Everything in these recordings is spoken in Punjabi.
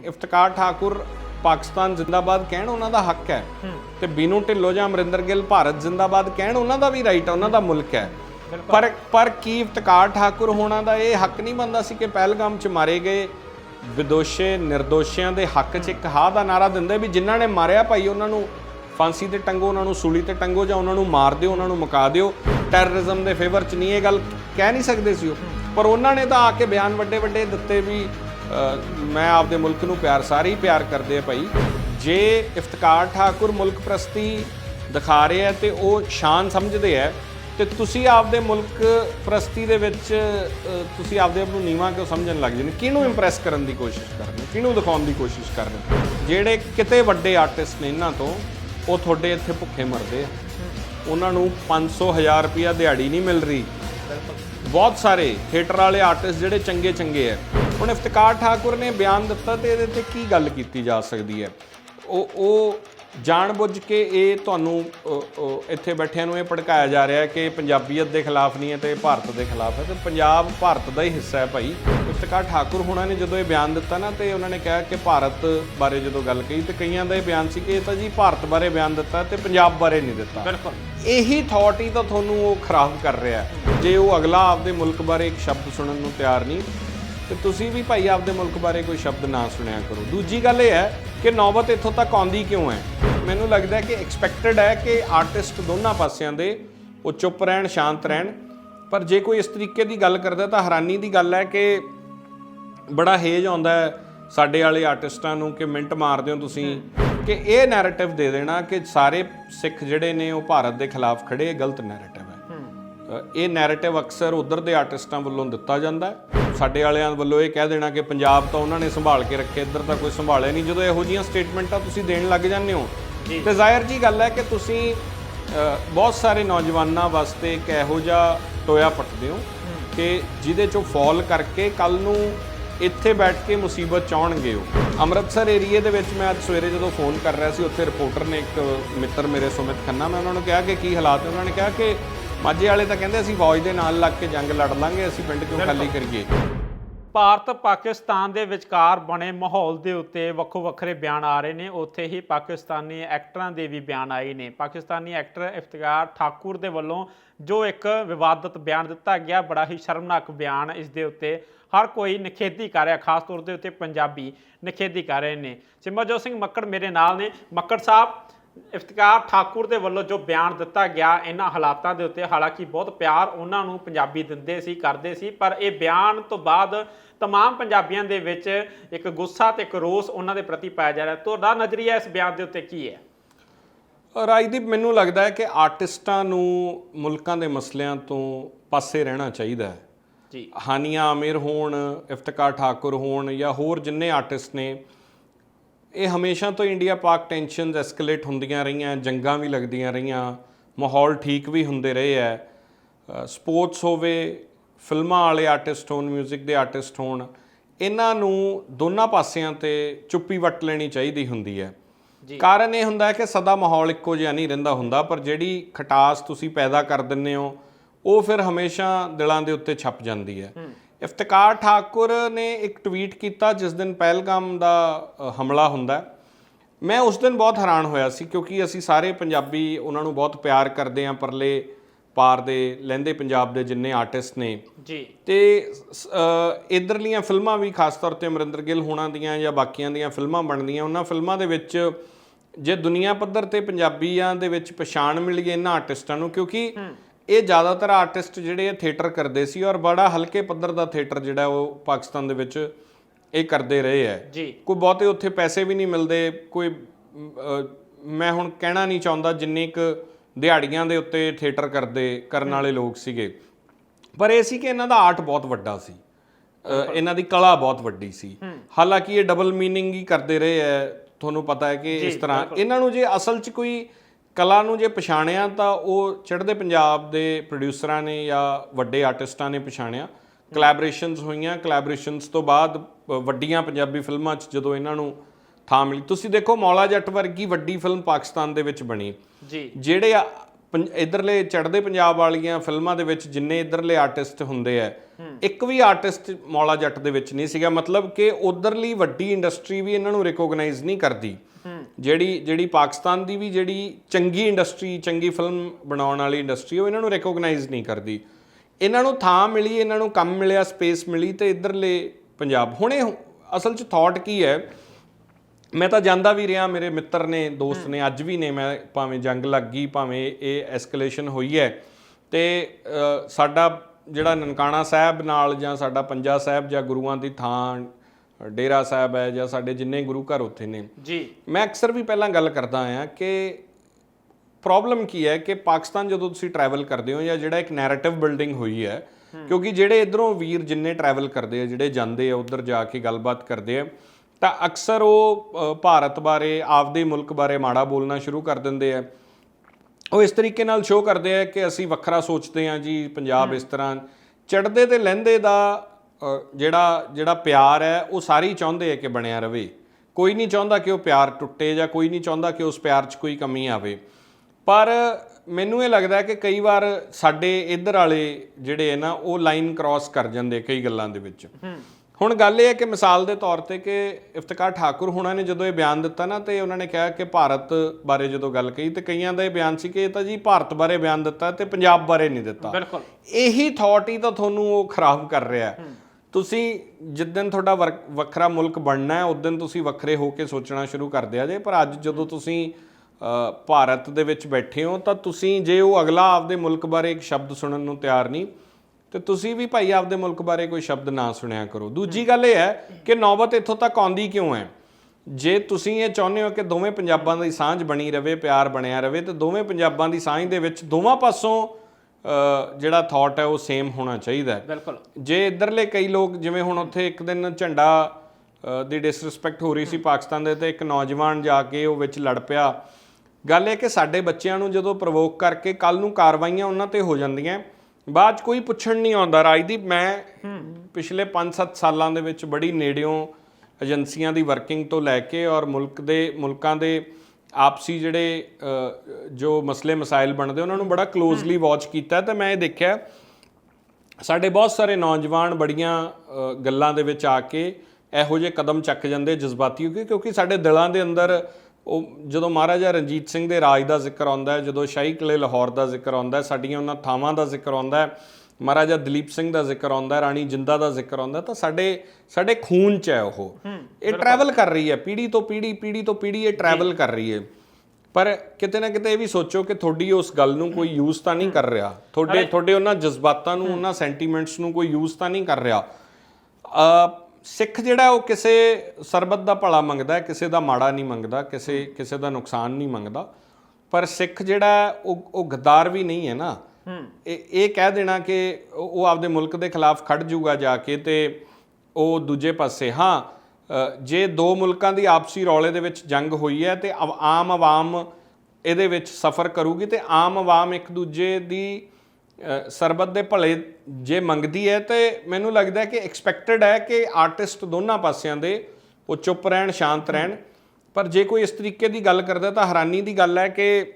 ਇਫਤਕਾਰ ਠਾਕੁਰ ਪਾਕਿਸਤਾਨ ਜ਼ਿੰਦਾਬਾਦ ਕਹਿਣ ਉਹਨਾਂ ਦਾ ਹੱਕ ਹੈ ਤੇ ਬੀਨੂ ਢਿੱਲੋਂ ਜਾਂ ਅਮਰਿੰਦਰ ਗਿੱਲ ਭਾਰਤ ਜ਼ਿੰਦਾਬਾਦ ਕਹਿਣ ਉਹਨਾਂ ਦਾ ਵੀ ਰਾਈਟ ਹੈ ਉਹਨਾਂ ਦਾ ਮੁਲਕ ਹੈ। ਪਰ ਪਰ ਕੀ ਇਫਤਕਾਰ ਠਾਕੁਰ ਹੋਣਾ ਦਾ ਇਹ ਹੱਕ ਨਹੀਂ ਬੰਦਾ ਸੀ ਕਿ ਪਹਿਲਗਾਮ ਚ ਮਾਰੇ ਗਏ ਵਿਦੋਸ਼ੇ ਨਿਰਦੋਸ਼ਿਆਂ ਦੇ ਹੱਕ 'ਚ ਇੱਕ ਹਾ ਦਾ ਨਾਰਾ ਦਿੰਦੇ ਵੀ ਜਿਨ੍ਹਾਂ ਨੇ ਮਾਰਿਆ ਭਾਈ ਉਹਨਾਂ ਨੂੰ ਫਾਂਸੀ ਤੇ ਟੰਗੋ ਉਹਨਾਂ ਨੂੰ ਸੂਲੀ ਤੇ ਟੰਗੋ ਜਾਂ ਉਹਨਾਂ ਨੂੰ ਮਾਰ ਦਿਓ ਉਹਨਾਂ ਨੂੰ ਮੁਕਾ ਦਿਓ ਟੈਰਰਿਜ਼ਮ ਦੇ ਫੇਵਰ 'ਚ ਨਹੀਂ ਇਹ ਗੱਲ ਕਹਿ ਨਹੀਂ ਸਕਦੇ ਸੀ ਉਹ। ਪਰ ਉਹਨਾਂ ਨੇ ਤਾਂ ਆ ਕੇ ਬਿਆਨ ਵੱਡੇ ਵੱਡੇ ਦਿੱਤੇ ਵੀ ਮੈਂ ਆਪਦੇ ਮੁਲਕ ਨੂੰ ਪਿਆਰ, ਸਾਰੇ ਹੀ ਪਿਆਰ ਕਰਦੇ ਆ ਭਾਈ। ਜੇ ਇਫਤਕਾਰ ਠਾਕੁਰ ਮੁਲਕ ਪ੍ਰਸਤੀ ਦਿਖਾ ਰਹੇ ਆ ਤੇ ਉਹ ਸ਼ਾਨ ਸਮਝਦੇ ਆ, ਤੇ ਤੁਸੀਂ ਆਪਦੇ ਮੁਲਕ ਪ੍ਰਸਤੀ ਦੇ ਵਿੱਚ ਤੁਸੀਂ ਆਪਦੇ ਆਪ ਨੂੰ ਨੀਵਾਂ ਕਿਉਂ ਸਮਝਣ ਲੱਗ ਜਾਂਦੇ? ਕਿਹਨੂੰ ਇੰਪ੍ਰੈਸ ਕਰਨ ਦੀ ਕੋਸ਼ਿਸ਼ ਕਰ ਰਹੇ ਹੋ ਕਿਹਨੂੰ ਦਿਖਾਉਣ ਦੀ ਕੋਸ਼ਿਸ਼ ਕਰ ਰਹੇ ਹੋ ਜਿਹੜੇ ਕਿਤੇ ਵੱਡੇ ਆਰਟਿਸਟ ਨੇ ਇਹਨਾਂ ਤੋਂ, ਉਹ ਤੁਹਾਡੇ ਇੱਥੇ ਭੁੱਖੇ ਮਰਦੇ ਆ। ਉਹਨਾਂ ਨੂੰ 500 1000 ਰੁਪਿਆ ਦਿਹਾੜੀ ਨਹੀਂ ਮਿਲ ਰਹੀ। ਬਹੁਤ ਸਾਰੇ ਥੀਏਟਰ ਵਾਲੇ ਆਰਟਿਸਟ ਜਿਹੜੇ ਚੰਗੇ ਚੰਗੇ ਆ। ਹੁਣ ਇਫਤਕਾਰ ਠਾਕੁਰ ਨੇ ਬਿਆਨ ਦਿੱਤਾ ਤੇ ਇਹਦੇ ਤੇ ਕੀ ਗੱਲ ਕੀਤੀ ਜਾ ਸਕਦੀ ਹੈ? ਉਹ ਉਹ ਜਾਣਬੁੱਝ ਕੇ ਇਹ ਤੁਹਾਨੂੰ ਇੱਥੇ ਬੈਠਿਆਂ ਨੂੰ ਇਹ ਭੜਕਾਇਆ ਜਾ ਰਿਹਾ ਹੈ ਕਿ ਪੰਜਾਬੀਅਤ ਦੇ ਖਿਲਾਫ ਨਹੀਂ ਹੈ ਤੇ ਭਾਰਤ ਦੇ ਖਿਲਾਫ ਹੈ। ਤੇ ਪੰਜਾਬ ਭਾਰਤ ਦਾ ਹੀ ਹਿੱਸਾ ਹੈ ਭਾਈ। ਇਫਤਕਾਰ ਠਾਕੁਰ ਹੋਣਾ ਨੇ ਜਦੋਂ ਇਹ ਬਿਆਨ ਦਿੱਤਾ ਨਾ ਤੇ ਉਹਨਾਂ ਨੇ ਕਿਹਾ ਕਿ ਭਾਰਤ ਬਾਰੇ ਜਦੋਂ ਗੱਲ ਕਹੀ ਤੇ ਕਈਆਂ ਦਾ ਇਹ ਬਿਆਨ ਸੀ ਕਿ ਇਹ ਤਾਂ ਜੀ ਭਾਰਤ ਬਾਰੇ ਬਿਆਨ ਦਿੱਤਾ ਤੇ ਪੰਜਾਬ ਬਾਰੇ ਨਹੀਂ ਦਿੱਤਾ। ਬਿਲਕੁਲ। ਇਹੀ ਥਾਟ ਹੀ ਤਾਂ ਤੁਹਾਨੂੰ ਉਹ ਖਰਾਬ ਕਰ ਰਿਹਾ। ਜੇ ਉਹ ਅਗਲਾ ਆਪਦੇ ਮੁਲਕ ਬਾਰੇ ਇੱਕ ਸ਼ਬਦ ਸੁਣਨ ਨੂੰ ਤਿਆਰ ਨਹੀਂ ਤੇ ਤੁਸੀਂ ਵੀ ਭਾਈ ਆਪਦੇ ਮੁਲਕ ਬਾਰੇ ਕੋਈ ਸ਼ਬਦ ਨਾ ਸੁਣਿਆ ਕਰੋ। ਦੂਜੀ ਗੱਲ ਇਹ ਹੈ ਕਿ ਨੌਬਤ ਇੱਥੋਂ ਤੱਕ ਆਉਂਦੀ ਕਿਉਂ ਹੈ? ਮੈਨੂੰ ਲੱਗਦਾ ਹੈ ਕਿ ਐਕਸਪੈਕਟਡ ਹੈ ਕਿ ਆਰਟਿਸਟ ਦੋਨਾਂ ਪਾਸਿਆਂ ਦੇ ਉਹ ਚੁੱਪ ਰਹਿਣ ਸ਼ਾਂਤ ਰਹਿਣ। ਪਰ ਜੇ ਕੋਈ ਇਸ ਤਰੀਕੇ ਦੀ ਗੱਲ ਕਰਦਾ ਤਾਂ ਹੈਰਾਨੀ ਦੀ ਗੱਲ ਹੈ ਕਿ ਬੜਾ ਹੇਜ ਆਉਂਦਾ ਹੈ ਸਾਡੇ ਵਾਲੇ ਆਰਟਿਸਟਾਂ ਨੂੰ ਕਿ ਮਿੰਟ ਮਾਰਦੇ ਹੋ ਤੁਸੀਂ। ਕਿ ਇਹ ਨੈਰੇਟਿਵ ਦੇ ਦੇਣਾ ਕਿ ਸਾਰੇ ਸਿੱਖ ਜਿਹੜੇ ਨੇ ਉਹ ਭਾਰਤ ਦੇ ਖਿਲਾਫ ਖੜੇ ਇਹ ਗਲਤ ਨੈਰੇਟਿਵ ਹੈ। ਇਹ ਨੈਰੇਟਿਵ ਅਕਸਰ ਉਧਰ ਦੇ ਆਰਟਿਸਟਾਂ ਵੱਲੋਂ ਦਿੱਤਾ ਜਾਂਦਾ ਹੈ। ਸਾਡੇ ਵਾਲਿਆਂ ਵੱਲੋਂ ਇਹ ਕਹਿ ਦੇਣਾ ਕਿ ਪੰਜਾਬ ਤਾਂ ਉਹਨਾਂ ਨੇ ਸੰਭਾਲ ਕੇ ਰੱਖੇ ਇੱਧਰ ਤਾਂ ਕੋਈ ਸੰਭਾਲਿਆ ਨਹੀਂ। ਜਦੋਂ ਇਹੋ ਜੀਆਂ ਸਟੇਟਮੈਂਟਾਂ ਤੁਸੀਂ ਦੇਣ ਲੱਗ ਜਾਂਦੇ ਹੋ ਤੇ ਜ਼ਾਹਿਰ ਜੀ ਗੱਲ ਹੈ ਕਿ ਤੁਸੀਂ ਬਹੁਤ ਸਾਰੇ ਨੌਜਵਾਨਾਂ ਵਾਸਤੇ ਇੱਕ ਇਹੋ ਜਿਹਾ ਟੋਇਆ ਪੱਟਦੇ ਹੋ ਕਿ ਜਿਹਦੇ ਚੋਂ ਫਾਲ ਕਰਕੇ ਕੱਲ ਨੂੰ ਇੱਥੇ ਬੈਠ ਕੇ ਮੁਸੀਬਤ ਚਾਉਣਗੇ ਉਹ। ਅੰਮ੍ਰਿਤਸਰ ਏਰੀਏ ਦੇ ਵਿੱਚ ਮੈਂ ਅੱਜ ਸਵੇਰੇ ਜਦੋਂ ਫੋਨ ਕਰ ਰਿਹਾ ਸੀ ਉੱਥੇ ਰਿਪੋਰਟਰ ਨੇ ਇੱਕ ਮਿੱਤਰ ਮੇਰੇ ਸੁਮਿਤ ਖੰਨਾ ਮੈਂ ਉਹਨਾਂ ਨੂੰ ਕਿਹਾ ਕਿ ਕੀ ਹਾਲਾਤ ਨੇ ਉਹਨਾਂ ਨੇ ਕਿਹਾ ਕਿ ਮਾਝੇ ਵਾਲੇ ਤਾਂ ਕਹਿੰਦੇ ਅਸੀਂ ਫੌਜ ਦੇ ਨਾਲ ਲੱਗ ਕੇ ਜੰਗ ਲੜ ਲਾਂਗੇ ਅਸੀਂ ਪਿੰਡ ਕਿਉਂ ਖਾਲੀ ਕਰੀਏ? ਭਾਰਤ ਪਾਕਿਸਤਾਨ ਦੇ ਵਿਚਕਾਰ ਬਣੇ ਮਾਹੌਲ ਦੇ ਉੱਤੇ ਵੱਖੋ ਵੱਖਰੇ ਬਿਆਨ ਆ ਰਹੇ ਨੇ। ਉੱਥੇ ਹੀ ਪਾਕਿਸਤਾਨੀ ਐਕਟਰਾਂ ਦੇ ਵੀ ਬਿਆਨ ਆਏ ਨੇ। ਪਾਕਿਸਤਾਨੀ ਐਕਟਰ ਇਫਤਿਕਾਰ ਠਾਕੁਰ ਦੇ ਵੱਲੋਂ ਜੋ ਇੱਕ ਵਿਵਾਦਤ ਬਿਆਨ ਦਿੱਤਾ ਗਿਆ ਬੜਾ ਹੀ ਸ਼ਰਮਨਾਕ ਬਿਆਨ ਇਸ ਦੇ ਉੱਤੇ। ਹਰ ਕੋਈ ਨਿਖੇਧੀ ਕਰ ਰਿਹਾ ਖਾਸ ਤੌਰ ਦੇ ਉੱਤੇ ਪੰਜਾਬੀ ਨਿਖੇਧੀ ਕਰ ਰਹੇ ਨੇ। ਸਿਮਰਜੋਤ ਸਿੰਘ ਮੱਕੜ ਮੇਰੇ ਨਾਲ ਨੇ। ਮੱਕੜ ਸਾਹਿਬ ਇਫਤਿਕਾਰ ਠਾਕੁਰ ਦੇ ਵੱਲੋਂ ਜੋ ਬਿਆਨ ਦਿੱਤਾ ਗਿਆ ਇਹਨਾਂ ਹਾਲਾਤਾਂ ਦੇ ਉੱਤੇ ਹਾਲਾਂਕਿ ਬਹੁਤ ਪਿਆਰ ਉਹਨਾਂ ਨੂੰ ਪੰਜਾਬੀ ਦਿੰਦੇ ਸੀ ਕਰਦੇ ਸੀ ਪਰ ਇਹ ਬਿਆਨ ਤੋਂ ਬਾਅਦ ਤਮਾਮ ਪੰਜਾਬੀਆਂ ਦੇ ਵਿੱਚ ਇੱਕ ਗੁੱਸਾ ਤੇ ਇੱਕ ਰੋਸ ਉਹਨਾਂ ਦੇ ਪ੍ਰਤੀ ਪਾਇਆ ਜਾ ਰਿਹਾ। ਤੁਹਾਡਾ ਨਜ਼ਰੀਆ ਇਸ ਬਿਆਨ ਦੇ ਉੱਤੇ ਕੀ ਹੈ? ਰਾਜਦੀਪ ਮੈਨੂੰ ਲੱਗਦਾ ਹੈ ਕਿ ਆਰਟਿਸਟਾਂ ਨੂੰ ਮੁਲਕਾਂ ਦੇ ਮਸਲਿਆਂ ਤੋਂ ਪਾਸੇ ਰਹਿਣਾ ਚਾਹੀਦਾ ਹੈ। ਜੀ। ਹਾਨੀਆਂ ਆਮਿਰ ਹੋਣ ਇਫਤਕਾਰ ਠਾਕੁਰ ਹੋਣ ਜਾਂ ਹੋਰ ਜਿੰਨੇ ਆਰਟਿਸਟ ਨੇ ਇਹ ਹਮੇਸ਼ਾ ਤੋਂ ਇੰਡੀਆ ਪਾਕ ਟੈਂਸ਼ਨਸ ਐਸਕੇਲੇਟ ਹੁੰਦੀਆਂ ਰਹੀਆਂ ਜੰਗਾਂ ਵੀ ਲੱਗਦੀਆਂ ਰਹੀਆਂ ਮਾਹੌਲ ਠੀਕ ਵੀ ਹੁੰਦੇ ਰਹੇ ਹੈ ਸਪੋਰਟਸ ਹੋਵੇ ਫਿਲਮਾਂ ਵਾਲੇ ਆਰਟਿਸਟ ਹੋਣ 뮤직 ਦੇ ਆਰਟਿਸਟ ਹੋਣ ਇਹਨਾਂ ਨੂੰ ਦੋਨਾਂ ਪਾਸਿਆਂ ਤੇ ਚੁੱਪੀ ਵੱਟ ਲੈਣੀ ਚਾਹੀਦੀ ਹੁੰਦੀ ਹੈ ਕਾਰਨ ਇਹ ਹੁੰਦਾ ਹੈ ਕਿ ਸਦਾ ਮਾਹੌਲ ਇੱਕੋ ਜਿਹਾ ਨਹੀਂ ਰਹਿੰਦਾ ਹੁੰਦਾ ਪਰ ਜਿਹੜੀ ਖਟਾਸ ਤੁਸੀਂ ਪੈਦਾ ਕਰ ਦਿੰਦੇ ਹੋ ਉਹ ਫਿਰ ਹਮੇਸ਼ਾ ਦਿਲਾਂ ਦੇ ਉੱਤੇ ਛਪ ਜਾਂਦੀ ਹੈ। ਇਫਤਕਾਰ ਠਾਕੁਰ ਨੇ ਇੱਕ ਟਵੀਟ ਕੀਤਾ ਜਿਸ ਦਿਨ ਪਹਿਲਗਾਮ ਦਾ ਹਮਲਾ ਹੁੰਦਾ। ਮੈਂ ਉਸ ਦਿਨ ਬਹੁਤ ਹੈਰਾਨ ਹੋਇਆ ਸੀ ਕਿਉਂਕਿ ਅਸੀਂ ਸਾਰੇ ਪੰਜਾਬੀ ਉਹਨਾਂ ਨੂੰ ਬਹੁਤ ਪਿਆਰ ਕਰਦੇ ਹਾਂ ਪਰਲੇ ਪਾਰ ਦੇ ਲਹਿੰਦੇ ਪੰਜਾਬ ਦੇ ਜਿੰਨੇ ਆਰਟਿਸਟ ਨੇ। ਜੀ। ਤੇ ਇੱਧਰਲੀਆਂ ਫਿਲਮਾਂ ਵੀ ਖਾਸ ਤੌਰ ਤੇ ਅਮਰਿੰਦਰ ਗਿੱਲ ਹੋਣਾ ਦੀਆਂ ਜਾਂ ਬਾਕੀਆਂ ਦੀਆਂ ਫਿਲਮਾਂ ਬਣਦੀਆਂ ਉਹਨਾਂ ਫਿਲਮਾਂ ਦੇ ਵਿੱਚ ਜੇ ਦੁਨੀਆ ਪੱਧਰ ਤੇ ਪੰਜਾਬੀਆਂ ਦੇ ਵਿੱਚ ਪਛਾਣ ਮਿਲ ਗਈ ਇਹਨਾਂ ਆਰਟਿਸਟਾਂ ਨੂੰ ਕਿਉਂਕਿ ਇਹ ਜ਼ਿਆਦਾਤਰ ਆਰਟਿਸਟ ਜਿਹੜੇ ਆ ਥੀਏਟਰ ਕਰਦੇ ਸੀ ਔਰ ਬੜਾ ਹਲਕੇ ਪੱਧਰ ਦਾ ਥੀਏਟਰ ਜਿਹੜਾ ਉਹ ਪਾਕਿਸਤਾਨ ਦੇ ਵਿੱਚ ਇਹ ਕਰਦੇ ਰਹੇ ਹੈ। ਜੀ। ਕੋਈ ਬਹੁਤੇ ਉੱਥੇ ਪੈਸੇ ਵੀ ਨਹੀਂ ਮਿਲਦੇ ਕੋਈ ਮੈਂ ਹੁਣ ਕਹਿਣਾ ਨਹੀਂ ਚਾਹੁੰਦਾ ਜਿੰਨੇ ਕੁ ਦਿਹਾੜੀਆਂ ਦੇ ਉੱਤੇ ਥੀਏਟਰ ਕਰਦੇ ਕਰਨ ਵਾਲੇ ਲੋਕ ਸੀਗੇ। ਪਰ ਇਹ ਸੀ ਕਿ ਇਹਨਾਂ ਦਾ ਆਰਟ ਬਹੁਤ ਵੱਡਾ ਸੀ। ਇਹਨਾਂ ਦੀ ਕਲਾ ਬਹੁਤ ਵੱਡੀ ਸੀ। ਹਾਲਾਂਕਿ ਇਹ ਡਬਲ ਮੀਨਿੰਗ ਹੀ ਕਰਦੇ ਰਹੇ ਹੈ। ਤੁਹਾਨੂੰ ਪਤਾ ਹੈ ਕਿ ਇਸ ਤਰ੍ਹਾਂ ਇਹਨਾਂ ਨੂੰ ਜੇ ਅਸਲ 'ਚ ਕੋਈ ਕਲਾ ਨੂੰ ਜੇ ਪਛਾਣਿਆ ਤਾਂ ਉਹ ਚੜ੍ਹਦੇ ਪੰਜਾਬ ਦੇ ਪ੍ਰੋਡਿਊਸਰਾਂ ਨੇ ਜਾਂ ਵੱਡੇ ਆਰਟਿਸਟਾਂ ਨੇ ਪਛਾਣਿਆ। ਕੋਲੈਬੋਰੇਸ਼ਨਸ ਹੋਈਆਂ ਕੋਲੈਬੋਰੇਸ਼ਨਸ ਤੋਂ ਬਾਅਦ ਵੱਡੀਆਂ ਪੰਜਾਬੀ ਫਿਲਮਾਂ 'ਚ ਜਦੋਂ ਇਹਨਾਂ ਨੂੰ ਥਾਂ ਮਿਲੀ। ਤੁਸੀਂ ਦੇਖੋ ਮੌਲਾ ਜੱਟ ਵਰਗੀ ਵੱਡੀ ਫਿਲਮ ਪਾਕਿਸਤਾਨ ਦੇ ਵਿੱਚ ਬਣੀ। ਜੀ। ਜਿਹੜੇ ਇੱਧਰਲੇ ਚੜ੍ਹਦੇ ਪੰਜਾਬ ਵਾਲੀਆਂ ਫਿਲਮਾਂ ਦੇ ਵਿੱਚ ਜਿੰਨੇ ਇੱਧਰਲੇ ਆਰਟਿਸਟ ਹੁੰਦੇ ਆ ਇੱਕ ਵੀ ਆਰਟਿਸਟ ਮੌਲਾ ਜੱਟ ਦੇ ਵਿੱਚ ਨਹੀਂ ਸੀਗਾ। ਮਤਲਬ ਕਿ ਉਧਰਲੀ ਵੱਡੀ ਇੰਡਸਟਰੀ ਵੀ ਇਹਨਾਂ ਨੂੰ ਰਿਕੋਗਨਾਈਜ਼ ਨਹੀਂ ਕਰਦੀ। ਜਿਹੜੀ ਜਿਹੜੀ ਪਾਕਿਸਤਾਨ ਦੀ ਵੀ ਜਿਹੜੀ ਚੰਗੀ ਇੰਡਸਟਰੀ, ਚੰਗੀ ਫਿਲਮ ਬਣਾਉਣ ਵਾਲੀ ਇੰਡਸਟਰੀ, ਉਹ ਇਹਨਾਂ ਨੂੰ ਰਿਕੋਗਨਾਈਜ਼ ਨਹੀਂ ਕਰਦੀ। ਇਹਨਾਂ ਨੂੰ ਥਾਂ ਮਿਲੀ, ਇਹਨਾਂ ਨੂੰ ਕੰਮ ਮਿਲਿਆ ਸਪੇਸ ਮਿਲੀ ਤੇ ਇੱਧਰਲੇ ਪੰਜਾਬ। ਹੁਣੇ ਅਸਲ 'ਚ ਥਾਟ ਕੀ ਹੈ? ਮੈਂ ਤਾਂ ਜਾਂਦਾ ਵੀ ਰਿਹਾ, ਮੇਰੇ ਮਿੱਤਰ ਨੇ, ਦੋਸਤ ਨੇ, ਅੱਜ ਵੀ ਨੇ, ਮੈਂ ਭਾਵੇਂ ਜੰਗ ਲੱਗ ਗਈ, ਭਾਵੇਂ ਇਹ ਐਸਕੇਲੇਸ਼ਨ ਹੋਈ ਹੈ। ਤੇ ਸਾਡਾ ਜਿਹੜਾ ਨਨਕਾਣਾ ਸਾਹਿਬ ਨਾਲ ਜਾਂ ਸਾਡਾ ਪੰਜਾ ਸਾਹਿਬ ਜਾਂ ਗੁਰੂਆਂ ਦੀ ਥਾਂ ਡੇਰਾ ਸਾਹਿਬ ਹੈ ਜਾਂ ਸਾਡੇ ਜਿੰਨੇ ਗੁਰੂ ਘਰ ਉੱਥੇ ਨੇ। ਜੀ। ਮੈਂ ਅਕਸਰ ਵੀ ਪਹਿਲਾਂ ਗੱਲ ਕਰਦਾ ਆਇਆ ਕਿ ਪ੍ਰੋਬਲਮ ਕੀ ਹੈ ਕਿ ਪਾਕਿਸਤਾਨ ਜਦੋਂ ਤੁਸੀਂ ਟਰੈਵਲ ਕਰਦੇ ਹੋ ਜਾਂ ਜਿਹੜਾ ਇੱਕ ਨੈਰੇਟਿਵ ਬਿਲਡਿੰਗ ਹੋਈ ਹੈ ਕਿਉਂਕਿ ਜਿਹੜੇ ਇਧਰੋਂ ਵੀਰ ਜਿੰਨੇ ਟਰੈਵਲ ਕਰਦੇ ਆ ਜਿਹੜੇ ਜਾਂਦੇ ਆ ਉਧਰ ਜਾ ਕੇ ਗੱਲਬਾਤ ਕਰਦੇ ਆ ਤਾਂ ਅਕਸਰ ਉਹ ਭਾਰਤ ਬਾਰੇ ਆਪਦੇ ਮੁਲਕ ਬਾਰੇ ਮਾੜਾ ਬੋਲਣਾ ਸ਼ੁਰੂ ਕਰ ਦਿੰਦੇ ਆ। ਉਹ ਇਸ ਤਰੀਕੇ ਨਾਲ ਸ਼ੋਅ ਕਰਦੇ ਆ ਕਿ ਅਸੀਂ ਵੱਖਰਾ ਸੋਚਦੇ ਆ ਜੀ ਪੰਜਾਬ ਇਸ ਤਰ੍ਹਾਂ। ਚੜਦੇ ਤੇ ਲਹਿੰਦੇ ਦਾ ਜਿਹੜਾ ਜਿਹੜਾ ਪਿਆਰ ਹੈ ਉਹ ਸਾਰੇ ਹੀ ਚਾਹੁੰਦੇ ਆ ਕਿ ਬਣਿਆ ਰਵੇ। ਕੋਈ ਨਹੀਂ ਚਾਹੁੰਦਾ ਕਿ ਉਹ ਪਿਆਰ ਟੁੱਟੇ ਜਾਂ ਕੋਈ ਨਹੀਂ ਚਾਹੁੰਦਾ ਕਿ ਉਸ ਪਿਆਰ 'ਚ ਕੋਈ ਕਮੀ ਆਵੇ। ਪਰ ਮੈਨੂੰ ਇਹ ਲੱਗਦਾ ਕਿ ਕਈ ਵਾਰ ਸਾਡੇ ਇੱਧਰ ਵਾਲੇ ਜਿਹੜੇ ਹੈ ਨਾ ਉਹ ਲਾਈਨ ਕ੍ਰਾਸ ਕਰ ਜਾਂਦੇ ਕਈ ਗੱਲਾਂ ਦੇ ਵਿੱਚ। ਹੁਣ ਗੱਲ ਇਹ ਹੈ ਕਿ ਮਿਸਾਲ ਦੇ ਤੌਰ ਤੇ ਕਿ ਇਫਤਕਾਰ ਠਾਕੁਰ ਹੁਣਾਂ ਨੇ ਜਦੋਂ ਇਹ ਬਿਆਨ ਦਿੱਤਾ ਨਾ ਤੇ ਉਹਨਾਂ ਨੇ ਕਿਹਾ ਕਿ ਭਾਰਤ ਬਾਰੇ ਜਦੋਂ ਗੱਲ ਕਹੀ ਤੇ ਕਈਆਂ ਦਾ ਇਹ ਬਿਆਨ ਸੀ ਕਿ ਇਹ ਤਾਂ ਜੀ ਭਾਰਤ ਬਾਰੇ ਬਿਆਨ ਦਿੱਤਾ ਤੇ ਪੰਜਾਬ ਬਾਰੇ ਨਹੀਂ ਦਿੱਤਾ। ਬਿਲਕੁਲ। ਇਹੀ ਥਾਟ ਹੀ ਤਾਂ ਤੁਹਾਨੂੰ ਉਹ ਖਰਾਬ ਕਰ ਰਿਹਾ। ਹੈ। ਤੁਸੀਂ ਜਿੱਦਨ ਤੁਹਾਡਾ ਵਰ- ਵੱਖਰਾ ਮੁਲਕ ਬਣਨਾ ਹੈ, ਉਦੋਂ ਤੁਸੀਂ ਵੱਖਰੇ ਹੋ ਕੇ ਸੋਚਣਾ ਸ਼ੁਰੂ ਕਰ ਦਿਆ ਜੇ। ਪਰ ਅੱਜ ਜਦੋਂ ਤੁਸੀਂ ਭਾਰਤ ਦੇ ਵਿੱਚ ਬੈਠੇ ਹੋ, ਤਾਂ ਤੁਸੀਂ ਜੇ ਉਹ ਅਗਲਾ ਆਪਦੇ ਮੁਲਕ ਬਾਰੇ ਇੱਕ ਸ਼ਬਦ ਸੁਣਨ ਨੂੰ ਤਿਆਰ ਨਹੀਂ, ਤੇ ਤੁਸੀਂ ਵੀ ਭਾਈ ਆਪਦੇ ਮੁਲਕ ਬਾਰੇ ਕੋਈ ਸ਼ਬਦ ਨਾ ਸੁਣਿਆ ਕਰੋ। ਦੂਜੀ ਗੱਲ ਇਹ ਹੈ ਕਿ ਨੌਬਤ ਇੱਥੋਂ ਤੱਕ ਆਉਂਦੀ ਕਿਉਂ ਹੈ? ਜੇ ਤੁਸੀਂ ਇਹ ਚਾਹੁੰਦੇ ਹੋ ਕਿ ਦੋਵੇਂ ਪੰਜਾਬਾਂ ਦੀ ਸਾਂਝ ਬਣੀ ਰਵੇ, ਪਿਆਰ ਬਣਿਆ ਰਵੇ, ਤੇ ਦੋਵੇਂ ਪੰਜਾਬਾਂ ਦੀ ਸਾਂਝ ਦੇ ਵਿੱਚ ਦੋਵਾਂ ਪਾਸੋਂ ਜਿਹੜਾ ਥਾਟ ਹੈ ਉਹ ਸੇਮ ਹੋਣਾ ਚਾਹੀਦਾ ਹੈ। ਬਿਲਕੁਲ। ਜੇ ਇੱਧਰਲੇ ਕਈ ਲੋਕ ਜਿਵੇਂ ਹੁਣ ਉੱਥੇ ਇੱਕ ਦਿਨ ਝੰਡਾ ਦੀ ਡਿਸਰਿਸਪੈਕਟ ਹੋ ਰਹੀ ਸੀ ਪਾਕਿਸਤਾਨ ਦੇ ਤੇ ਇੱਕ ਨੌਜਵਾਨ ਜਾ ਕੇ ਉਹ ਵਿੱਚ ਲੜ ਪਿਆ। ਗੱਲ ਇਹ ਕਿ ਸਾਡੇ ਬੱਚਿਆਂ ਨੂੰ ਜਦੋਂ ਪ੍ਰਵੋਕ ਕਰਕੇ ਕੱਲ ਨੂੰ ਕਾਰਵਾਈਆਂ ਉਹਨਾਂ ਤੇ ਹੋ ਜਾਂਦੀਆਂ ਬਾਅਦ 'ਚ ਕੋਈ ਪੁੱਛਣ ਨਹੀਂ ਆਉਂਦਾ। ਰਾਜਦੀਪ ਮੈਂ ਪਿਛਲੇ 5-7 ਸਾਲਾਂ ਦੇ ਵਿੱਚ ਬੜੀ ਨੇੜਿਓਂ ਏਜੰਸੀਆਂ ਦੀ ਵਰਕਿੰਗ ਤੋਂ ਲੈ ਕੇ ਔਰ ਮੁਲਕ ਦੇ ਮੁਲਕਾਂ ਦੇ ਆਪਸੀ ਜਿਹੜੇ ਜੋ ਮਸਲੇ ਮਸਾਇਲ ਬਣਦੇ ਉਹਨਾਂ ਨੂੰ ਬੜਾ ਕਲੋਜ਼ਲੀ ਵਾਚ ਕੀਤਾ ਤੇ ਮੈਂ ਇਹ ਦੇਖਿਆ ਸਾਡੇ ਬਹੁਤ ਸਾਰੇ ਨੌਜਵਾਨ ਬੜੀਆਂ ਗੱਲਾਂ ਦੇ ਵਿੱਚ ਆ ਕੇ ਇਹੋ ਜਿਹੇ ਕਦਮ ਚੱਕ ਜਾਂਦੇ ਜਜ਼ਬਾਤੀ ਹੋ ਕੇ ਕਿਉਂਕਿ ਸਾਡੇ ਦਿਲਾਂ ਦੇ ਅੰਦਰ ਉਹ ਜਦੋਂ ਮਹਾਰਾਜਾ ਰਣਜੀਤ ਸਿੰਘ ਦੇ ਰਾਜ ਦਾ ਜ਼ਿਕਰ ਆਉਂਦਾ ਹੈ ਜਦੋਂ ਸ਼ਾਹੀ ਕਿਲੇ ਲਾਹੌਰ ਦਾ ਜ਼ਿਕਰ ਆਉਂਦਾ ਹੈ ਸਾਡੀਆਂ ਉਹਨਾਂ ਥਾਵਾਂ ਦਾ ਜ਼ਿਕਰ ਆਉਂਦਾ ਹੈ ਮਹਾਰਾਜਾ ਦਲੀਪ ਸਿੰਘ ਦਾ ਜ਼ਿਕਰ ਆਉਂਦਾ ਹੈ ਰਾਣੀ ਜਿੰਦਾ ਦਾ ਜ਼ਿਕਰ ਆਉਂਦਾ ਤਾਂ ਸਾਡੇ ਸਾਡੇ ਖੂਨ 'ਚ ਹੈ ਉਹ। ਇਹ ਟਰੈਵਲ ਕਰ ਰਹੀ ਹੈ ਪੀੜ੍ਹੀ ਤੋਂ ਪੀੜ੍ਹੀ ਪੀੜ੍ਹੀ ਤੋਂ ਪੀੜ੍ਹੀ ਇਹ ਟਰੈਵਲ ਕਰ ਰਹੀ ਹੈ। ਪਰ ਕਿਤੇ ਨਾ ਕਿਤੇ ਇਹ ਵੀ ਸੋਚੋ ਕਿ ਤੁਹਾਡੀ ਉਸ ਗੱਲ ਨੂੰ ਕੋਈ ਯੂਜ਼ ਤਾਂ ਨਹੀਂ ਕਰ ਰਿਹਾ। ਤੁਹਾਡੇ ਤੁਹਾਡੇ ਉਹਨਾਂ ਜਜ਼ਬਾਤਾਂ ਨੂੰ ਉਹਨਾਂ ਸੈਂਟੀਮੈਂਟਸ ਨੂੰ ਕੋਈ ਯੂਜ਼ ਤਾਂ ਨਹੀਂ ਕਰ ਰਿਹਾ। ਅ ਸਿੱਖ ਜਿਹੜਾ ਉਹ ਕਿਸੇ ਸਰਬਤ ਦਾ ਭਲਾ ਮੰਗਦਾ ਹੈ ਕਿਸੇ ਦਾ ਮਾੜਾ ਨਹੀਂ ਮੰਗਦਾ ਕਿਸੇ ਕਿਸੇ ਦਾ ਨੁਕਸਾਨ ਨਹੀਂ ਮੰਗਦਾ। ਪਰ ਸਿੱਖ ਜਿਹੜਾ ਉਹ ਉਹ ਗਦਾਰ ਵੀ ਨਹੀਂ ਹੈ ਨਾ। ਇਹ ਇਹ ਕਹਿ ਦੇਣਾ ਕਿ ਉਹ ਆਪਦੇ ਮੁਲਕ ਦੇ ਖਿਲਾਫ ਖੜ ਜਾਊਗਾ ਜਾ ਕੇ ਤੇ ਉਹ ਦੂਜੇ ਪਾਸੇ, ਹਾਂ ਜੇ ਦੋ ਮੁਲਕਾਂ ਦੀ ਆਪਸੀ ਰੌਲੇ ਦੇ ਵਿੱਚ ਜੰਗ ਹੋਈ ਹੈ ਤੇ ਆਵ- ਆਮ ਆਵਾਮ ਇਹਦੇ ਵਿੱਚ ਸਫਰ ਕਰੂਗੀ ਤੇ ਆਮ ਆਵਾਮ ਇੱਕ ਦੂਜੇ ਦੀ ਸਰਬਤ ਦੇ ਭਲੇ ਜੇ ਮੰਗਦੀ ਹੈ ਤੇ ਮੈਨੂੰ ਲੱਗਦਾ ਹੈ ਕਿ ਐਕਸਪੈਕਟਡ ਹੈ ਕਿ ਆਰਟਿਸਟ ਦੋਨਾਂ ਪਾਸਿਆਂ ਦੇ ਉਹ ਚੁੱਪ ਰਹਿਣ, ਸ਼ਾਂਤ ਰਹਿਣ। ਪਰ ਜੇ ਕੋਈ ਇਸ ਤਰੀਕੇ ਦੀ ਗੱਲ ਕਰਦਾ ਤਾਂ ਹੈਰਾਨੀ ਦੀ ਗੱਲ ਹੈ ਕਿ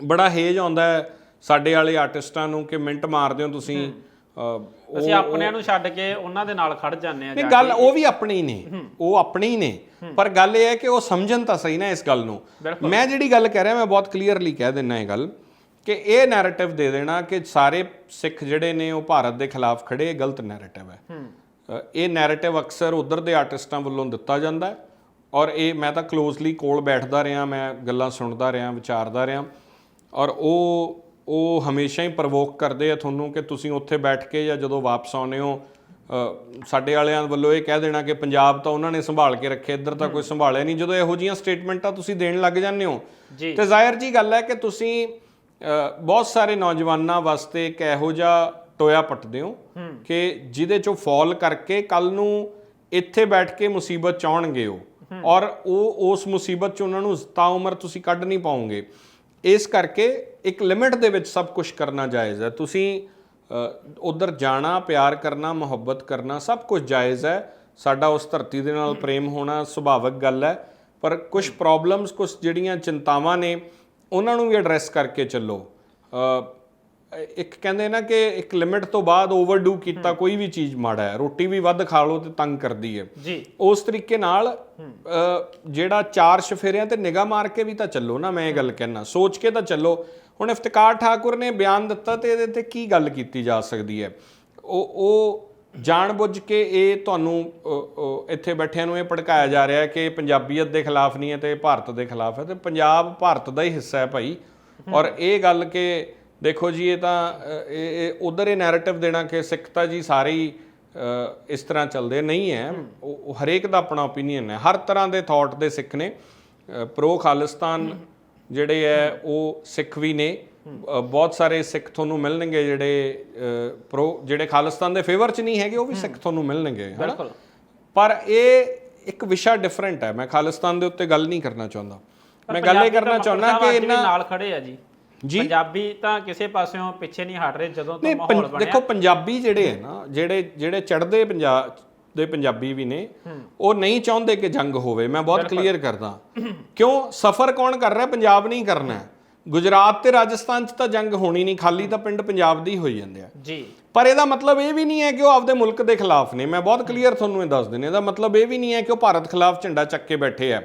ਬੜਾ ਹੇਜ ਆਉਂਦਾ ਹੈ ਸਾਡੇ ਵਾਲੇ ਆਰਟਿਸਟਾਂ ਨੂੰ ਕਿ ਮਿੰਟ ਮਾਰਦੇ ਹੋ ਤੁਸੀਂ ਅ, ਅਸੀਂ ਆਪਣਿਆਂ ਨੂੰ ਛੱਡ ਕੇ ਉਹਨਾਂ ਦੇ ਨਾਲ ਖੜ ਜਾਂਦੇ ਆ ਨਹੀਂ ਗੱਲ ਉਹ ਵੀ ਆਪਣੇ ਹੀ। ਨੇ ਉਹ ਆਪਣੇ ਹੀ। ਨੇ ਪਰ ਗੱਲ ਇਹ ਹੈ ਕਿ ਉਹ ਸਮਝਣ ਤਾਂ ਸਹੀ ਨਾ ਇਸ ਗੱਲ ਨੂੰ। ਮੈਂ ਜਿਹੜੀ ਗੱਲ ਕਹਿ ਰਿਹਾ ਮੈਂ ਬਹੁਤ ਕਲੀਅਰਲੀ ਕਹਿ ਦਿੰਨਾ ਇਹ ਗੱਲ ਕਿ ਇਹ ਨੈਰੇਟਿਵ ਦੇ ਦੇਣਾ ਕਿ ਸਾਰੇ ਸਿੱਖ ਜਿਹੜੇ ਨੇ ਉਹ ਭਾਰਤ ਦੇ ਖਿਲਾਫ ਖੜੇ ਇਹ ਗਲਤ ਨੈਰੇਟਿਵ ਹੈ। ਅ, ਇਹ ਨੈਰੇਟਿਵ ਅਕਸਰ ਉਧਰ ਦੇ ਆਰਟਿਸਟਾਂ ਵੱਲੋਂ ਦਿੱਤਾ ਜਾਂਦਾ ਹੈ ਔਰ ਇਹ ਮੈਂ ਤਾਂ ਕਲੋਜ਼ਲੀ ਕੋਲ ਬੈਠਦਾ ਰਿਹਾ ਮੈਂ ਗੱਲਾਂ ਸੁਣਦਾ ਰਿਹਾ ਵਿਚਾਰਦਾ ਰਿਹਾ ਔਰ ਉਹ ਉਹ ਹਮੇਸ਼ਾ ਹੀ ਪ੍ਰਵੋਕ ਕਰਦੇ ਆ ਤੁਹਾਨੂੰ ਕਿ ਤੁਸੀਂ ਉੱਥੇ ਬੈਠ ਕੇ ਜਾਂ ਜਦੋਂ ਵਾਪਸ ਆਉਨੇ ਹੋ ਸਾਡੇ ਵਾਲਿਆਂ ਵੱਲੋਂ ਇਹ ਕਹਿ ਦੇਣਾ ਕਿ ਪੰਜਾਬ ਤਾਂ ਉਹਨਾਂ ਨੇ ਸੰਭਾਲ ਕੇ ਰੱਖਿਆ ਇੱਧਰ ਤਾਂ ਕੋਈ ਸੰਭਾਲਿਆ ਨਹੀਂ। ਜਦੋਂ ਇਹੋ ਜੀਆਂ ਸਟੇਟਮੈਂਟਾਂ ਤੁਸੀਂ ਦੇਣ ਲੱਗ ਜਾਂਦੇ ਹੋ ਤੇ ਜ਼ਾਹਿਰ ਜੀ ਗੱਲ ਹੈ ਕਿ ਤੁਸੀਂ ਬਹੁਤ ਸਾਰੇ ਨੌਜਵਾਨਾਂ ਵਾਸਤੇ ਇੱਕ ਇਹੋ ਜਿਹਾ ਟੋਇਆ ਪੱਟਦੇ ਹੋ ਕਿ ਜਿਹਦੇ ਚੋਂ ਫਾਲ ਕਰਕੇ ਕੱਲ ਨੂੰ ਇੱਥੇ ਬੈਠ ਕੇ ਮੁਸੀਬਤ ਚਾਹਣਗੇ ਉਹ। ਔਰ ਉਹ ਉਸ ਮੁਸੀਬਤ ਚ ਉਹਨਾਂ ਨੂੰ ਤਾਂ ਉਮਰ ਤੁਸੀਂ ਕੱਢ ਨਹੀਂ ਪਾਓਗੇ ਇਸ ਕਰਕੇ ਇੱਕ ਲਿਮਿਟ ਦੇ ਵਿੱਚ ਸਭ ਕੁਝ ਕਰਨਾ ਜਾਇਜ਼ ਹੈ। ਤੁਸੀਂ ਉਧਰ ਜਾਣਾ, ਪਿਆਰ ਕਰਨਾ, ਮੁਹੱਬਤ ਕਰਨਾ, ਸਭ ਕੁਝ ਜਾਇਜ਼ ਹੈ। ਸਾਡਾ ਉਸ ਧਰਤੀ ਦੇ ਨਾਲ ਪ੍ਰੇਮ ਹੋਣਾ ਸੁਭਾਵਿਕ ਗੱਲ ਹੈ। ਪਰ ਕੁਝ ਪ੍ਰੋਬਲਮਸ ਕੁਝ ਜਿਹੜੀਆਂ ਚਿੰਤਾਵਾਂ ਨੇ, ਉਹਨਾਂ ਨੂੰ ਵੀ ਐਡਰੈਸ ਕਰਕੇ ਚੱਲੋ। ਇੱਕ ਕਹਿੰਦੇ ਨਾ ਕਿ ਇੱਕ ਲਿਮਿਟ ਤੋਂ ਬਾਅਦ ਓਵਰਡੂ ਕੀਤਾ ਕੋਈ ਵੀ ਚੀਜ਼ ਮਾੜਾ ਹੈ। ਰੋਟੀ ਵੀ ਵੱਧ ਖਾ ਲਓ ਤੇ ਤੰਗ ਕਰਦੀ ਹੈ। ਜੀ। ਉਸ ਤਰੀਕੇ ਨਾਲ ਜਿਹੜਾ ਚਾਰ ਸ਼ਫੇਰਿਆਂ ਤੇ ਨਿਗਾਹ ਮਾਰ ਕੇ ਵੀ ਤਾਂ ਚੱਲੋ ਨਾ ਮੈਂ ਇਹ ਗੱਲ ਕਹਿਣਾ ਸੋਚ ਕੇ ਤਾਂ ਚੱਲੋ। ਹੁਣ ਇਫਤਕਾਰ ਠਾਕੁਰ ਨੇ ਬਿਆਨ ਦਿੱਤਾ ਤੇ ਇਹਦੇ ਤੇ ਕੀ ਗੱਲ ਕੀਤੀ ਜਾ ਸਕਦੀ ਹੈ? ਉਹ ਉਹ ਜਾਣਬੁੱਝ ਕੇ ਇਹ ਤੁਹਾਨੂੰ ਇੱਥੇ ਬੈਠਿਆਂ ਨੂੰ ਇਹ ਭੜਕਾਇਆ ਜਾ ਰਿਹਾ ਹੈ ਕਿ ਪੰਜਾਬੀਅਤ ਦੇ ਖਿਲਾਫ ਨਹੀਂ ਹੈ ਤੇ ਭਾਰਤ ਦੇ ਖਿਲਾਫ ਹੈ ਤੇ ਪੰਜਾਬ ਭਾਰਤ ਦਾ ਹੀ ਹਿੱਸਾ ਹੈ ਭਾਈ। ਔਰ ਇਹ ਗੱਲ ਕਿ ਦੇਖੋ ਜੀ ਇਹ ਤਾਂ ਇਹ ਉਧਰ ਇਹ ਨੈਰੇਟਿਵ ਦੇਣਾ ਕਿ ਸਿੱਖ ਤਾਂ ਜੀ ਸਾਰੇ ਹੀ ਇਸ ਤਰ੍ਹਾਂ ਚੱਲਦੇ ਨਹੀਂ ਹੈ। ਉਹ ਹਰੇਕ ਦਾ ਆਪਣਾ ਓਪੀਨੀਅਨ ਹੈ। ਹਰ ਤਰ੍ਹਾਂ ਦੇ ਥਾਟ ਦੇ ਸਿੱਖ ਨੇ। ਪ੍ਰੋ ਖਾਲਿਸਤਾਨ ਜਿਹੜੇ ਹੈ ਉਹ ਸਿੱਖ ਵੀ ਨੇ। ਬਹੁਤ ਸਾਰੇ ਸਿੱਖ ਤੁਹਾਨੂੰ ਮਿਲਣਗੇ ਜਿਹੜੇ ਪ੍ਰੋ ਜਿਹੜੇ ਖਾਲਿਸਤਾਨ ਦੇ ਫੇਵਰ ਚ ਨਹੀਂ ਹੈਗੇ ਉਹ ਵੀ ਸਿੱਖ ਤੁਹਾਨੂੰ ਮਿਲਣਗੇ ਹਨਾ? ਪਰ ਇਹ ਇੱਕ ਵਿਸ਼ਾ ਡਿਫਰੈਂਟ ਹੈ। ਮੈਂ ਖਾਲਿਸਤਾਨ ਦੇ ਉੱਤੇ ਗੱਲ ਨਹੀਂ ਕਰਨਾ ਚਾਹੁੰਦਾ। ਮੈਂ ਗੱਲ ਇਹ ਕਰਨਾ ਚਾਹੁੰਦਾ ਕਿ ਇਹਨਾਂ ਨਾਲ ਖੜੇ ਆ ਜੀ। ਜੀ। ਪੰਜਾਬੀ ਤਾਂ ਕਿਸੇ ਪਾਸਿਓਂ ਪਿੱਛੇ ਨਹੀਂ ਹਟ ਰਹੇ ਜਦੋਂ ਤੋਂ ਮਾਹੌਲ ਬਣਿਆ। ਦੇਖੋ ਪੰਜਾਬੀ ਜਿਹੜੇ ਹੈ ਨਾ ਜਿਹੜੇ ਜਿਹੜੇ ਚੜ੍ਹਦੇ ਪੰਜਾਬ ਦੇ ਪੰਜਾਬੀ ਵੀ ਨੇ ਉਹ ਨਹੀਂ ਚਾਹੁੰਦੇ ਕਿ ਜੰਗ ਹੋਵੇ। ਮੈਂ ਬਹੁਤ ਕਲੀਅਰ ਕਰਦਾ। ਕਿਉਂ? ਸਫਰ ਕੌਣ ਕਰ ਰਿਹਾ? ਪੰਜਾਬ ਨਹੀਂ ਕਰਨਾ। ਗੁਜਰਾਤ ਤੇ ਰਾਜਸਥਾਨ 'ਚ ਤਾਂ ਜੰਗ ਹੋਣੀ ਨਹੀਂ। ਖਾਲੀ ਤਾਂ ਪਿੰਡ ਪੰਜਾਬ ਦੇ ਹੋਈ ਜਾਂਦੇ ਆ। ਜੀ। ਪਰ ਇਹਦਾ ਮਤਲਬ ਇਹ ਵੀ ਨਹੀਂ ਹੈ ਕਿ ਉਹ ਆਪਦੇ ਮੁਲਕ ਦੇ ਖਿਲਾਫ ਨੇ। ਮੈਂ ਬਹੁਤ ਕਲੀਅਰ ਤੁਹਾਨੂੰ ਇਹ ਦੱਸ ਦਿੰਦਾ। ਇਹਦਾ ਮਤਲਬ ਇਹ ਵੀ ਨਹੀਂ ਹੈ ਕਿ ਉਹ ਭਾਰਤ ਖਿਲਾਫ ਝੰਡਾ ਚੱਕ ਕੇ ਬੈਠੇ ਆ।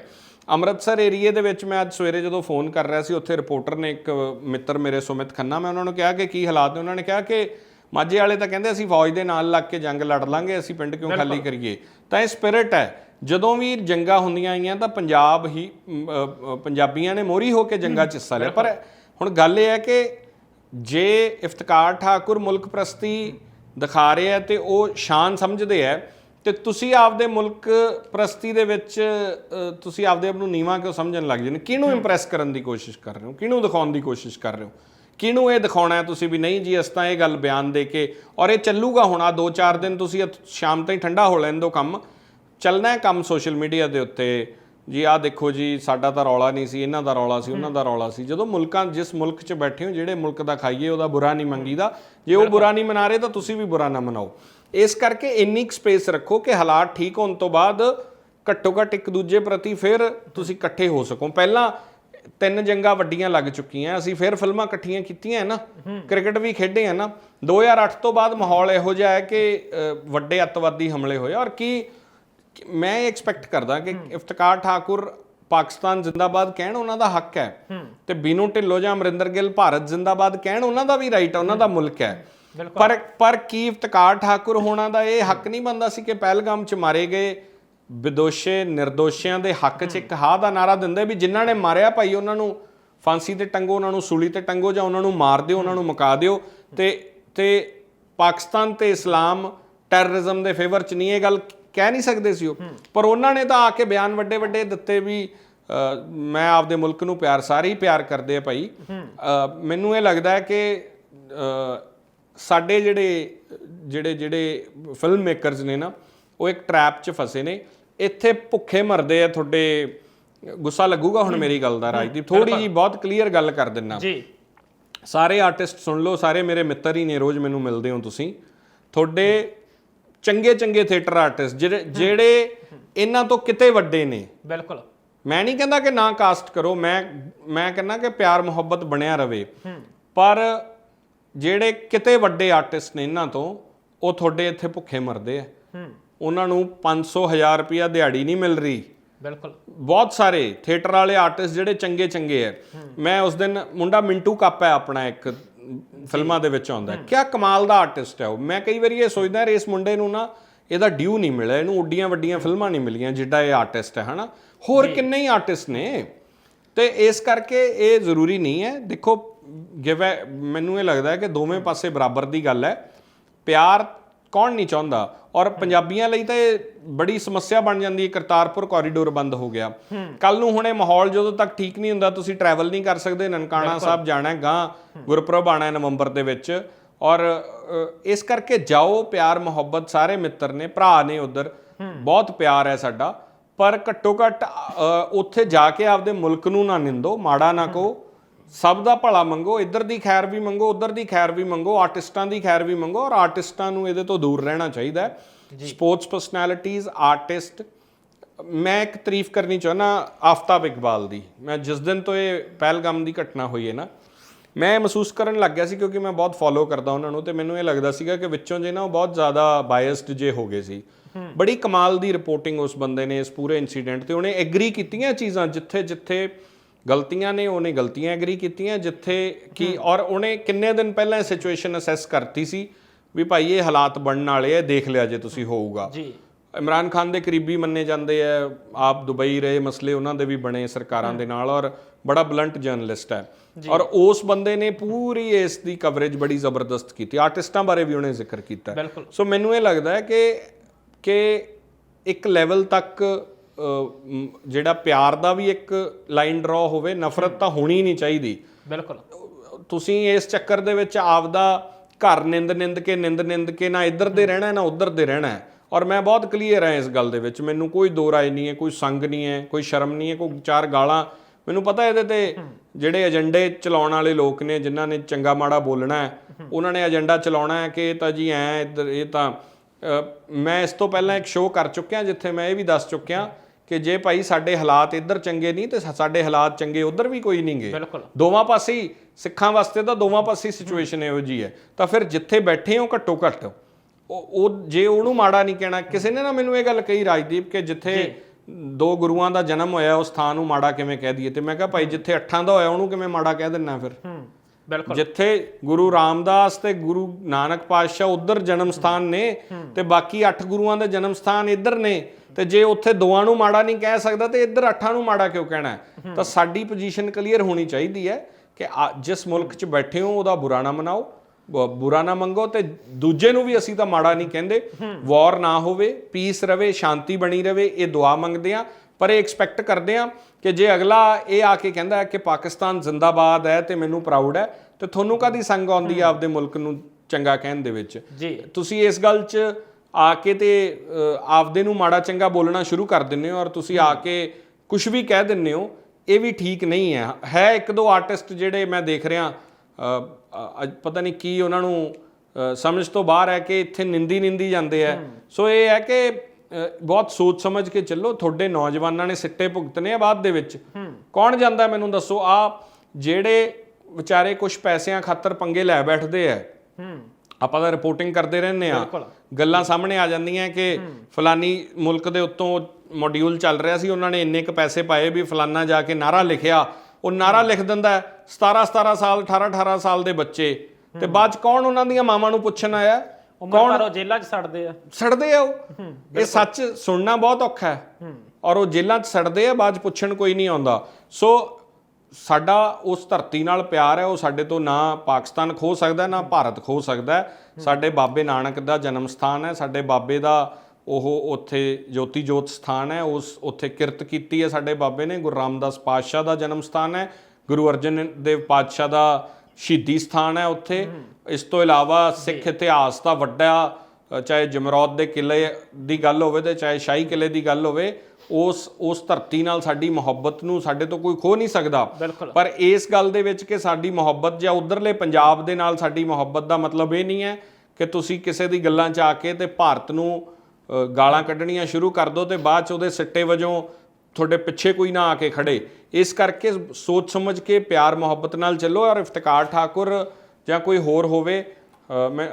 ਅੰਮ੍ਰਿਤਸਰ ਏਰੀਏ ਦੇ ਵਿੱਚ ਮੈਂ ਅੱਜ ਸਵੇਰੇ ਜਦੋਂ ਫੋਨ ਕਰ ਰਿਹਾ ਸੀ ਉੱਥੇ ਰਿਪੋਰਟਰ ਨੇ ਇੱਕ ਮਿੱਤਰ ਮੇਰੇ ਸੁਮਿਤ ਖੰਨਾ ਮੈਂ ਉਹਨਾਂ ਨੂੰ ਕਿਹਾ ਕਿ ਕੀ ਹਾਲਾਤ ਨੇ ਉਹਨਾਂ ਨੇ ਕਿਹਾ ਕਿ ਮਾਝੇ ਵਾਲੇ ਤਾਂ ਕਹਿੰਦੇ ਅਸੀਂ ਫੌਜ ਦੇ ਨਾਲ ਲੱਗ ਕੇ ਜੰਗ ਲੜ ਲਾਂਗੇ ਅਸੀਂ ਪਿੰਡ ਕਿਉਂ ਖਾਲੀ ਕਰੀਏ? ਤਾਂ ਇਹ ਸਪਿਰਿਟ ਹੈ। ਜਦੋਂ ਵੀ ਜੰਗਾਂ ਹੁੰਦੀਆਂ ਆਈਆਂ ਤਾਂ ਪੰਜਾਬ ਹੀ ਪੰਜਾਬੀਆਂ ਨੇ ਮੋਰੀ ਹੋ ਕੇ ਜੰਗਾਂ 'ਚ ਹਿੱਸਾ ਲਿਆ। ਪਰ ਹੁਣ ਗੱਲ ਇਹ ਹੈ ਕਿ ਜੇ ਇਫਤਕਾਰ ਠਾਕੁਰ ਮੁਲਕ ਪ੍ਰਸਤੀ ਦਿਖਾ ਰਹੇ ਤੇ ਉਹ ਸ਼ਾਨ ਸਮਝਦੇ ਆ ਤੇ ਤੁਸੀਂ ਆਪਦੇ ਮੁਲਕ ਪ੍ਰਸਤੀ ਦੇ ਵਿੱਚ ਤੁਸੀਂ ਆਪਦੇ ਆਪ ਨੂੰ ਨੀਵਾ ਕਿਉਂ ਸਮਝਣ ਲੱਗ ਜਾਂਦੇ? ਕਿਹਨੂੰ ਇੰਪ੍ਰੈਸ ਕਰਨ ਦੀ ਕੋਸ਼ਿਸ਼ ਕਰ ਰਹੇ ਹੋ? ਕਿਹਨੂੰ ਦਿਖਾਉਣ ਦੀ ਕੋਸ਼ਿਸ਼ ਕਰ ਰਹੇ ਹੋ? ਕਿਹਨੂੰ ਇਹ ਦਿਖਾਉਣਾ ਹੈ ਤੁਸੀਂ ਵੀ ਨਹੀਂ ਜੀ ਇਸ ਤਾਂ ਇਹ ਗੱਲ ਬਿਆਨ ਦੇ ਕੇ ਔਰ ਇਹ ਚੱਲੂਗਾ ਹੁਣ ਆ 2-4 ਦਿਨ ਤੁਸੀਂ ਸ਼ਾਮ ਤਾਈਂ ਠੰਡਾ ਹੋ ਲੈਣ ਦਿਓ ਕੰਮ। ਚੱਲਣਾ ਹੈ ਕੰਮ ਸੋਸ਼ਲ ਮੀਡੀਆ ਦੇ ਉੱਤੇ ਜੀ ਆਹ ਦੇਖੋ ਜੀ ਸਾਡਾ ਤਾਂ ਰੌਲਾ ਨਹੀਂ ਸੀ ਇਹਨਾਂ ਦਾ ਰੌਲਾ ਸੀ ਉਹਨਾਂ ਦਾ ਰੌਲਾ ਸੀ। ਜਦੋਂ ਮੁਲਕਾਂ ਜਿਸ ਮੁਲਕ 'ਚ ਬੈਠੇ ਹੋ ਜਿਹੜੇ ਮੁਲਕ ਦਾ ਖਾਈਏ ਉਹਦਾ ਬੁਰਾ ਨਹੀਂ ਮੰਗੀਦਾ। ਜੇ ਉਹ ਬੁਰਾ ਨਹੀਂ ਮਨਾ ਰਹੇ ਤਾਂ ਤੁਸੀਂ ਵੀ ਬੁਰਾ ਨਾ ਮਨਾਓ। ਇਸ ਕਰਕੇ ਇੰਨੀ ਸਪੇਸ ਰੱਖੋ ਕਿ ਹਾਲਾਤ ਠੀਕ ਹੋਣ ਤੋਂ ਬਾਅਦ ਘੱਟੋ ਘੱਟ ਇੱਕ ਦੂਜੇ ਪ੍ਰਤੀ ਫਿਰ ਤੁਸੀਂ ਇਕੱਠੇ ਹੋ ਸਕੋ। ਪਹਿਲਾਂ ਤਿੰਨ ਜੰਗਾਂ ਵੱਡੀਆਂ ਲੱਗ ਚੁੱਕੀਆਂ ਅਸੀਂ ਫਿਰ ਫਿਲਮਾਂ ਇਕੱਠੀਆਂ ਕੀਤੀਆਂ ਹੈ ਨਾ। ਕ੍ਰਿਕਟ ਵੀ ਖੇਡੇ ਹੈ ਨਾ। 2008 ਤੋਂ ਬਾਅਦ ਮਾਹੌਲ ਇਹੋ ਜਿਹਾ ਹੈ ਕਿ ਵੱਡੇ ਅੱਤਵਾਦੀ ਹਮਲੇ ਹੋਏ। ਔਰ ਕਿ ਮੈਂ ਐਕਸਪੈਕਟ ਕਰਦਾ ਕਿ ਇਫਤਕਾਰ ਠਾਕੁਰ ਪਾਕਿਸਤਾਨ ਜ਼ਿੰਦਾਬਾਦ ਕਹਿਣ ਉਹਨਾਂ ਦਾ ਹੱਕ ਹੈ ਤੇ ਬੀਨੂ ਢਿੱਲੋਂ ਜਾਂ ਅਮਰਿੰਦਰ ਗਿੱਲ ਭਾਰਤ ਜ਼ਿੰਦਾਬਾਦ ਕਹਿਣ ਉਹਨਾਂ ਦਾ ਵੀ ਰਾਈਟ ਹੈ ਉਹਨਾਂ ਦਾ ਮੁਲਕ ਹੈ। ਪਰ ਪਰ ਕੀ ਇਫਤਕਾਰ ਠਾਕੁਰ ਹੋਣਾ ਦਾ ਇਹ ਹੱਕ ਨਹੀਂ ਬੰਦਾ ਸੀ ਕਿ ਪਹਿਲਗਾਮ ਚ ਮਾਰੇ ਗਏ ਵਿਦੋਸ਼ੇ ਨਿਰਦੋਸ਼ਿਆਂ ਦੇ ਹੱਕ 'ਚ ਇੱਕ ਹਾਂ ਦਾ ਨਾਰਾ ਦਿੰਦੇ ਵੀ ਜਿਨ੍ਹਾਂ ਨੇ ਮਾਰਿਆ ਭਾਈ ਉਹਨਾਂ ਨੂੰ ਫਾਂਸੀ ਤੇ ਟੰਗੋ ਉਹਨਾਂ ਨੂੰ ਸੂਲੀ ਤੇ ਟੰਗੋ ਜਾਂ ਉਹਨਾਂ ਨੂੰ ਮਾਰ ਦਿਓ ਉਹਨਾਂ ਨੂੰ ਮੁਕਾ ਦਿਓ ਤੇ ਤੇ ਪਾਕਿਸਤਾਨ ਤੇ ਇਸਲਾਮ ਟੈਰਰਿਜ਼ਮ ਦੇ ਫੇਵਰ 'ਚ ਨਹੀਂ ਇਹ ਗੱਲ ਕਹਿ ਨਹੀਂ ਸਕਦੇ ਸੀ ਉਹ। ਪਰ ਉਹਨਾਂ ਨੇ ਤਾਂ ਆ ਕੇ ਬਿਆਨ ਵੱਡੇ ਵੱਡੇ ਦਿੱਤੇ ਵੀ ਮੈਂ ਆਪਦੇ ਮੁਲਕ ਨੂੰ ਪਿਆਰ ਸਾਰੇ ਹੀ ਪਿਆਰ ਕਰਦੇ ਆ ਭਾਈ। ਮੈਨੂੰ ਇਹ ਲੱਗਦਾ ਹੈ ਕਿ ਸਾਡੇ ਜਿਹੜੇ ਜਿਹੜੇ ਜਿਹੜੇ ਫਿਲਮ ਮੇਕਰਸ ਨੇ ਨਾ ਉਹ ਇੱਕ ਟ੍ਰੈਪ 'ਚ ਫਸੇ ਨੇ। ਇੱਥੇ ਭੁੱਖੇ ਮਰਦੇ ਆ ਤੁਹਾਡੇ ਗੁੱਸਾ ਲੱਗੂਗਾ ਹੁਣ ਮੇਰੀ ਗੱਲ ਦਾ ਰਾਜਦੀਪ। ਥੋੜੀ ਜੀ ਬਹੁਤ ਕਲੀਅਰ ਗੱਲ ਕਰ ਦਿੰਨਾ। ਜੀ। ਸਾਰੇ ਆਰਟਿਸਟ ਸੁਣ ਲਓ ਸਾਰੇ ਮੇਰੇ ਮਿੱਤਰ ਹੀ ਨੇ ਰੋਜ਼ ਮੈਨੂੰ ਮਿਲਦੇ ਹੋ ਤੁਸੀਂ। ਤੁਹਾਡੇ ਚੰਗੇ ਚੰਗੇ ਥੀਏਟਰ ਆਰਟਿਸਟ ਜਿਹੜੇ ਜਿਹੜੇ ਇਹਨਾਂ ਤੋਂ ਕਿਤੇ ਵੱਡੇ ਨੇ। ਬਿਲਕੁਲ। ਮੈਂ ਨਹੀਂ ਕਹਿੰਦਾ ਕਿ ਨਾ ਕਾਸਟ ਕਰੋ ਮੈਂ ਮੈਂ ਕਹਿੰਦਾ ਕਿ ਪਿਆਰ ਮੁਹੱਬਤ ਬਣਿਆ ਰਵੇ। ਪਰ ਜਿਹੜੇ ਕਿਤੇ ਵੱਡੇ ਆਰਟਿਸਟ ਨੇ ਇਹਨਾਂ ਤੋਂ ਉਹ ਤੁਹਾਡੇ ਇੱਥੇ ਭੁੱਖੇ ਮਰਦੇ ਆ। ਉਹਨਾਂ ਨੂੰ 500 1000 ਰੁਪਿਆ ਦਿਹਾੜੀ ਨਹੀਂ ਮਿਲ ਰਹੀ। ਬਿਲਕੁਲ। ਬਹੁਤ ਸਾਰੇ ਥੀਏਟਰ ਵਾਲੇ ਆਰਟਿਸਟ ਜਿਹੜੇ ਚੰਗੇ ਚੰਗੇ ਐ ਮੈਂ ਉਸ ਦਿਨ ਮੁੰਡਾ ਮਿੰਟੂ ਕੱਪ ਹੈ ਆਪਣਾ ਇੱਕ ਫਿਲਮਾਂ ਦੇ ਵਿੱਚ ਆਉਂਦਾ ਕਿਆ ਕਮਾਲ ਦਾ ਆਰਟਿਸਟ ਹੈ ਉਹ। ਮੈਂ ਕਈ ਵਾਰੀ ਇਹ ਸੋਚਦਾ ਯਾਰ ਇਸ ਮੁੰਡੇ ਨੂੰ ਨਾ ਇਹਦਾ ਡਿਊ ਨਹੀਂ ਮਿਲਿਆ ਇਹਨੂੰ ਉੱਡੀਆਂ ਵੱਡੀਆਂ ਫਿਲਮਾਂ ਨਹੀਂ ਮਿਲੀਆਂ ਜਿੱਡਾ ਇਹ ਆਰਟਿਸਟ ਹੈ ਹਨਾ? ਹੋਰ ਕਿੰਨੇ ਹੀ ਆਰਟਿਸਟ ਨੇ। ਤੇ ਇਸ ਕਰਕੇ ਇਹ ਜ਼ਰੂਰੀ ਨਹੀਂ ਹੈ। ਦੇਖੋ ਗਿਵ ਮੈਨੂੰ ਇਹ ਲੱਗਦਾ ਹੈ ਕਿ ਦੋਵੇਂ ਪਾਸੇ ਬਰਾਬਰ ਦੀ ਗੱਲ ਹੈ। ਪਿਆਰ ਕੌਣ ਨਹੀਂ ਚਾਹੁੰਦਾ? ਔਰ ਪੰਜਾਬੀਆਂ ਲਈ ਤਾਂ ਇਹ ਬੜੀ ਸਮੱਸਿਆ ਬਣ ਜਾਂਦੀ ਹੈ ਕਰਤਾਰਪੁਰ ਕੋਰੀਡੋਰ ਬੰਦ ਹੋ ਗਿਆ। ਕੱਲ ਨੂੰ ਹੁਣੇ ਮਾਹੌਲ ਜਦੋਂ ਤੱਕ ਠੀਕ ਨਹੀਂ ਹੁੰਦਾ ਤੁਸੀਂ ਟਰੈਵਲ ਨਹੀਂ ਕਰ ਸਕਦੇ ਨਨਕਾਣਾ ਸਾਹਿਬ ਜਾਣਾ ਹੈ ਗਾਂ ਗੁਰਪੁਰਬ ਆਣਾ ਹੈ ਨਵੰਬਰ ਦੇ ਵਿੱਚ। ਔਰ ਇਸ ਕਰਕੇ ਜਾਓ ਪਿਆਰ ਮੁਹੱਬਤ ਸਾਰੇ ਮਿੱਤਰ ਨੇ ਭਰਾ ਨੇ ਉਧਰ। ਬਹੁਤ ਪਿਆਰ ਹੈ ਸਾਡਾ। ਪਰ ਘੱਟੋ ਘੱਟ ਉੱਥੇ ਜਾ ਕੇ ਆਪਦੇ ਮੁਲਕ ਨੂੰ ਨਾ ਨਿੰਦੋ ਮਾੜਾ ਨਾ ਕਹੋ। ਸਭ ਦਾ ਭਲਾ ਮੰਗੋ ਇੱਧਰ ਦੀ ਖੈਰ ਵੀ ਮੰਗੋ ਉੱਧਰ ਦੀ ਖੈਰ ਵੀ ਮੰਗੋ ਆਰਟਿਸਟਾਂ ਦੀ ਖੈਰ ਵੀ ਮੰਗੋ ਔਰ ਆਰਟਿਸਟਾਂ ਨੂੰ ਇਹਦੇ ਤੋਂ ਦੂਰ ਰਹਿਣਾ ਚਾਹੀਦਾ ਹੈ। ਸਪੋਰਟਸ ਪਰਸਨੈਲਿਟੀਜ਼ ਆਰਟਿਸਟ ਮੈਂ ਇੱਕ ਤਾਰੀਫ ਕਰਨੀ ਚਾਹੁੰਦਾ ਆਫਤਾਬ ਇਕਬਾਲ ਦੀ। ਮੈਂ ਜਿਸ ਦਿਨ ਤੋਂ ਇਹ ਪਹਿਲਗਾਮ ਦੀ ਘਟਨਾ ਹੋਈ ਹੈ ਨਾ ਮੈਂ ਮਹਿਸੂਸ ਕਰਨ ਲੱਗ ਗਿਆ ਸੀ ਕਿਉਂਕਿ ਮੈਂ ਬਹੁਤ ਫੋਲੋ ਕਰਦਾ ਉਹਨਾਂ ਨੂੰ ਤੇ ਮੈਨੂੰ ਇਹ ਲੱਗਦਾ ਸੀਗਾ ਕਿ ਵਿੱਚੋਂ ਜੇ ਨਾ ਉਹ ਬਹੁਤ ਜ਼ਿਆਦਾ ਬਾਇਸਡ ਜੇ ਹੋ ਗਏ ਸੀ। ਬੜੀ ਕਮਾਲ ਦੀ ਰਿਪੋਰਟਿੰਗ ਉਸ ਬੰਦੇ ਨੇ ਇਸ ਪੂਰੇ ਇਨਸੀਡੈਂਟ ਤੇ ਉਹਨੇ ਐਗਰੀ ਕੀਤੀਆਂ ਚੀਜ਼ਾਂ ਜਿੱਥੇ ਜਿੱਥੇ ਗਲਤੀਆਂ ਨੇ ਉਹਨੇ ਗਲਤੀਆਂ ਐਗਰੀ ਕੀਤੀਆਂ ਜਿੱਥੇ ਕਿ ਔਰ ਉਹਨੇ ਕਿੰਨੇ ਦਿਨ ਪਹਿਲਾਂ ਇਹ ਸਿਚੁਏਸ਼ਨ ਅਸੈਸ ਕਰਤੀ ਸੀ ਵੀ ਭਾਈ ਇਹ ਹਾਲਾਤ ਬਣਨ ਵਾਲੇ ਆ ਦੇਖ ਲਿਆ ਜੇ ਤੁਸੀਂ ਹੋਊਗਾ। ਜੀ। ਇਮਰਾਨ ਖਾਨ ਦੇ ਕਰੀਬੀ ਮੰਨੇ ਜਾਂਦੇ ਆ ਆਪ ਦੁਬਈ ਰਹੇ ਮਸਲੇ ਉਹਨਾਂ ਦੇ ਵੀ ਬਣੇ ਸਰਕਾਰਾਂ ਦੇ ਨਾਲ ਔਰ ਬੜਾ ਬਲੰਟ ਜਰਨਲਿਸਟ ਹੈ। ਔਰ ਉਸ ਬੰਦੇ ਨੇ ਪੂਰੀ ਇਸ ਦੀ ਕਵਰੇਜ ਬੜੀ ਜ਼ਬਰਦਸਤ ਕੀਤੀ ਆਰਟਿਸਟਾਂ ਬਾਰੇ ਵੀ ਉਹਨੇ ਜ਼ਿਕਰ ਕੀਤਾ। ਸੋ ਮੈਨੂੰ ਇਹ ਲੱਗਦਾ ਹੈ ਕਿ ਕਿ ਇੱਕ ਲੈਵਲ ਤੱਕ ਜਿਹੜਾ ਪਿਆਰ ਦਾ ਵੀ ਇੱਕ ਲਾਈਨ ਡਰਾ ਹੋਵੇ ਨਫ਼ਰਤ ਤਾਂ ਹੋਣੀ ਨਹੀਂ ਚਾਹੀਦੀ। ਬਿਲਕੁਲ। ਤੁਸੀਂ ਇਸ ਚੱਕਰ ਦੇ ਵਿੱਚ ਆਪਦਾ ਘਰ ਨਿੰਦ ਨਿੰਦ ਕੇ ਨਿੰਦ ਨਿੰਦ ਕੇ ਨਾ ਇੱਧਰ ਦੇ ਰਹਿਣਾ ਨਾ ਉੱਧਰ ਦੇ ਰਹਿਣਾ। ਔਰ ਮੈਂ ਬਹੁਤ ਕਲੀਅਰ ਹਾਂ ਇਸ ਗੱਲ ਦੇ ਵਿੱਚ ਮੈਨੂੰ ਕੋਈ ਦੋ ਰਾਏ ਨਹੀਂ ਹੈ ਕੋਈ ਸੰਗ ਨਹੀਂ ਹੈ ਕੋਈ ਸ਼ਰਮ ਨਹੀਂ ਹੈ ਕੋਈ ਚਾਰ ਗਾਲਾਂ। ਮੈਨੂੰ ਪਤਾ ਇਹਦੇ ਤੇ ਜਿਹੜੇ ਏਜੰਡੇ ਚਲਾਉਣ ਵਾਲੇ ਲੋਕ ਨੇ ਜਿਨ੍ਹਾਂ ਨੇ ਚੰਗਾ ਮਾੜਾ ਬੋਲਣਾ ਹੈ ਉਹਨਾਂ ਨੇ ਏਜੰਡਾ ਚਲਾਉਣਾ ਹੈ ਕਿ ਇਹ ਤਾਂ ਜੀ ਐ ਇੱਧਰ ਇਹ ਤਾਂ ਮੈਂ ਇਸ ਤੋਂ ਪਹਿਲਾਂ ਇੱਕ ਸ਼ੋਅ ਕਰ ਚੁੱਕਿਆ ਜਿੱਥੇ ਮੈਂ ਇਹ ਵੀ ਦੱਸ ਚੁੱਕਿਆ ਕਿ ਜੇ ਭਾਈ ਸਾਡੇ ਹਾਲਾਤ ਇੱਧਰ ਚੰਗੇ ਨਹੀਂ ਤੇ ਸਾਡੇ ਹਾਲਾਤ ਚੰਗੇ ਉੱਧਰ ਵੀ ਕੋਈ ਨਹੀਂਗੇ ਬਿਲਕੁਲ। ਦੋਵਾਂ ਪਾਸੇ ਸਿੱਖਾਂ ਵਾਸਤੇ ਤਾਂ ਦੋਵਾਂ ਪਾਸੇ ਸਿਚੁਏਸ਼ਨ ਇਹੋ ਜੀ ਹੈ। ਤਾਂ ਫਿਰ ਜਿੱਥੇ ਬੈਠੇ ਹੋ ਘੱਟੋ ਘੱਟ ਉਹ ਜੇ ਉਹਨੂੰ ਮਾੜਾ ਨਹੀਂ ਕਹਿਣਾ ਕਿਸੇ ਨੇ ਨਾ ਮੈਨੂੰ ਇਹ ਗੱਲ ਕਹੀ ਰਾਜਦੀਪ ਕਿ ਜਿੱਥੇ ਦੋ ਗੁਰੂਆਂ ਦਾ ਜਨਮ ਹੋਇਆ ਉਸ ਥਾਂ ਨੂੰ ਮਾੜਾ ਕਿਵੇਂ ਕਹਿ ਦਈਏ? ਤੇ ਮੈਂ ਕਿਹਾ ਭਾਈ ਜਿੱਥੇ ਅੱਠਾਂ ਦਾ ਹੋਇਆ ਉਹਨੂੰ ਕਿਵੇਂ ਮਾੜਾ ਕਹਿ ਦਿੰਨਾ ਫਿਰ? ਜਿੱਥੇ ਗੁਰੂ ਰਾਮਦਾਸ ਤੇ ਗੁਰੂ ਨਾਨਕ ਪਾਤਸ਼ਾਹ ਉਧਰ ਜਨਮ ਸਥਾਨ ਨੇ ਤੇ ਬਾਕੀ ਅੱਠ ਗੁਰੂਆਂ ਦੇ ਜਨਮ ਸਥਾਨ ਇੱਧਰ ਨੇ ਤੇ ਜੇ ਉੱਥੇ ਦੋਆਂ ਨੂੰ ਮਾੜਾ ਨਹੀਂ ਕਹਿ ਸਕਦਾ ਤੇ ਇੱਧਰ ਅੱਠਾਂ ਨੂੰ ਮਾੜਾ ਕਿਉਂ ਕਹਿਣਾ? ਤਾਂ ਸਾਡੀ ਪੋਜੀਸ਼ਨ ਕਲੀਅਰ ਹੋਣੀ ਚਾਹੀਦੀ ਹੈ ਕਿ ਜਿਸ ਮੁਲਕ 'ਚ ਬੈਠੇ ਹੋ ਉਹਦਾ ਬੁਰਾ ਨਾ ਮਨਾਓ ਬੁਰਾ ਨਾ ਮੰਗੋ ਤੇ ਦੂਜੇ ਨੂੰ ਵੀ ਅਸੀਂ ਤਾਂ ਮਾੜਾ ਨਹੀਂ ਕਹਿੰਦੇ। ਵਾਰ ਨਾ ਹੋਵੇ ਪੀਸ ਰਵੇ ਸ਼ਾਂਤੀ ਬਣੀ ਰਵੇ ਇਹ ਦੁਆ ਮੰਗਦੇ ਆ ਪਰ ਇਹ ਐਕਸਪੈਕਟ ਕਰਦੇ ਆ ਕਿ ਜੇ ਅਗਲਾ ਇਹ ਆ ਕੇ ਕਹਿੰਦਾ ਹੈ ਕਿ ਪਾਕਿਸਤਾਨ ਜ਼ਿੰਦਾਬਾਦ ਹੈ ਤੇ ਮੈਨੂੰ ਪ੍ਰਾਊਡ ਹੈ ਤੇ ਤੁਹਾਨੂੰ ਕਾਦੀ ਸੰਗ ਆਉਂਦੀ ਹੈ ਆਪਦੇ ਮੁਲਕ ਨੂੰ ਚੰਗਾ ਕਹਿਣ ਦੇ ਵਿੱਚ? ਜੀ। ਤੁਸੀਂ ਇਸ ਗੱਲ 'ਚ ਆ ਕੇ ਤੇ ਆਪਦੇ ਨੂੰ ਮਾੜਾ ਚੰਗਾ ਬੋਲਣਾ ਸ਼ੁਰੂ ਕਰ ਦਿੰਦੇ ਹੋ ਔਰ ਤੁਸੀਂ ਆ ਕੇ ਕੁਝ ਵੀ ਕਹਿ ਦਿੰਦੇ ਹੋ ਇਹ ਵੀ ਠੀਕ ਨਹੀਂ ਹੈ। ਹੈ ਇੱਕ ਦੋ ਆਰਟਿਸਟ ਜਿਹੜੇ ਮੈਂ ਦੇਖ ਰਿਹਾ ਪਤਾ ਨਹੀਂ ਕੀ ਉਹਨਾਂ ਨੂੰ ਸਮਝ ਤੋਂ ਬਾਹਰ ਹੈ ਕਿ ਇੱਥੇ ਨਿੰਦੀ ਨਿੰਦੀ ਜਾਂਦੇ ਆ ਸੋ ਇਹ ਹੈ ਕਿ ਬਹੁਤ ਸੋਚ ਸਮਝ ਕੇ ਚੱਲੋ ਤੁਹਾਡੇ ਨੌਜਵਾਨਾਂ ਨੇ ਸਿੱਟੇ ਭੁਗਤਨੇ ਆ ਬਾਅਦ ਦੇ ਵਿੱਚ। ਕੌਣ ਜਾਂਦਾ ਮੈਨੂੰ ਦੱਸੋ? ਆ ਜਿਹੜੇ ਵਿਚਾਰੇ ਕੁਝ ਪੈਸਿਆਂ ਖਾਤਰ ਪੰਗੇ ਲੈ ਬੈਠਦੇ ਆ। ਹੂੰ। ਆਪਾਂ ਤਾਂ ਰਿਪੋਰਟਿੰਗ ਕਰਦੇ ਰਹਿੰਦੇ ਆ। ਗੱਲਾਂ ਸਾਹਮਣੇ ਆ ਜਾਂਦੀਆਂ ਕਿ ਫਲਾਨੀ ਮੁਲਕ ਦੇ ਉੱਤੋਂ ਮੋਡਿਊਲ ਚੱਲ ਰਿਹਾ ਸੀ ਉਹਨਾਂ ਨੇ ਇੰਨੇ ਕ ਪੈਸੇ ਪਾਏ ਵੀ ਫਲਾਨਾ ਜਾ ਕੇ ਨਾਰਾ ਲਿਖਿਆ। ਉਹ ਨਾਰਾ ਲਿਖ ਦਿੰਦਾ ਹੈ, 17 17 ਸਾਲ 18 18 ਸਾਲ ਦੇ ਬੱਚੇ। ਤੇ ਬਾਅਦ ਚ ਕੌਣ ਉਹਨਾਂ ਦੀਆਂ ਮਾਵਾਂ ਨੂੰ ਪੁੱਛਣ ਆਇਆ? ਉਮਰ ਉਹ ਜੇਲ੍ਹਾਂ 'ਚ ਸੜਦੇ ਆ। ਸੜਦੇ ਆ ਉਹ। ਇਹ ਸੱਚ ਸੁਣਨਾ ਬਹੁਤ ਔਖਾ ਹੈ। ਔਰ ਉਹ ਜੇਲ੍ਹਾਂ 'ਚ ਸੜਦੇ ਆ ਬਾਅਦ ਪੁੱਛਣ ਕੋਈ ਨਹੀਂ ਆਉਂਦਾ। ਸੋ ਸਾਡਾ ਉਸ ਧਰਤੀ ਨਾਲ ਪਿਆਰ ਹੈ ਉਹ ਸਾਡੇ ਤੋਂ ਨਾ ਪਾਕਿਸਤਾਨ ਖੋ ਸਕਦਾ ਨਾ ਭਾਰਤ ਖੋ ਸਕਦਾ। ਸਾਡੇ ਬਾਬੇ ਨਾਨਕ ਦਾ ਜਨਮ ਸਥਾਨ ਹੈ ਸਾਡੇ ਬਾਬੇ ਦਾ ਉਹ ਉੱਥੇ ਜੋਤੀ ਜੋਤ ਸਥਾਨ ਹੈ ਉਸ ਉੱਥੇ ਕਿਰਤ ਕੀਤੀ ਹੈ ਸਾਡੇ ਬਾਬੇ ਨੇ। ਗੁਰੂ ਰਾਮਦਾਸ ਪਾਤਸ਼ਾਹ ਦਾ ਜਨਮ ਸਥਾਨ ਹੈ। ਗੁਰੂ ਅਰਜਨ ਦੇਵ ਪਾਤਸ਼ਾਹ ਦਾ ਸ਼ਹੀਦੀ ਸਥਾਨ ਹੈ ਉੱਥੇ। ਇਸ ਤੋਂ ਇਲਾਵਾ ਸਿੱਖ ਇਤਿਹਾਸ ਦਾ ਵੱਡਾ ਚਾਹੇ ਜਮਰੌਦ ਦੇ ਕਿਲੇ ਦੀ ਗੱਲ ਹੋਵੇ ਤੇ ਚਾਹੇ ਸ਼ਾਹੀ ਕਿਲੇ ਦੀ ਗੱਲ ਹੋਵੇ ਉਸ ਉਸ ਧਰਤੀ ਨਾਲ ਸਾਡੀ ਮੁਹੱਬਤ ਨੂੰ ਸਾਡੇ ਤੋਂ ਕੋਈ ਖੋ ਨਹੀਂ ਸਕਦਾ। ਪਰ ਇਸ ਗੱਲ ਦੇ ਵਿੱਚ ਕਿ ਸਾਡੀ ਮੁਹੱਬਤ ਜਾਂ ਉਧਰਲੇ ਪੰਜਾਬ ਦੇ ਨਾਲ ਸਾਡੀ ਮੁਹੱਬਤ ਦਾ ਮਤਲਬ ਇਹ ਨਹੀਂ ਹੈ ਕਿ ਤੁਸੀਂ ਕਿਸੇ ਦੀ ਗੱਲਾਂ 'ਚ ਆ ਕੇ ਤੇ ਭਾਰਤ ਨੂੰ ਗਾਲਾਂ ਕੱਢਣੀਆਂ ਸ਼ੁਰੂ ਕਰ ਦਿਓ ਤੇ ਬਾਅਦ 'ਚ ਉਹਦੇ ਸਿੱਟੇ ਵਜੋਂ ਤੁਹਾਡੇ ਪਿੱਛੇ ਕੋਈ ਨਾ ਆ ਕੇ ਖੜੇ। ਇਸ ਕਰਕੇ ਸੋਚ ਸਮਝ ਕੇ ਪਿਆਰ ਮੁਹੱਬਤ ਨਾਲ ਚੱਲੋ ਔਰ ਇਫਤਕਾਰ ਠਾਕੁਰ ਜਾਂ ਕੋਈ ਹੋਰ ਹੋਵੇ। ਮੈਂ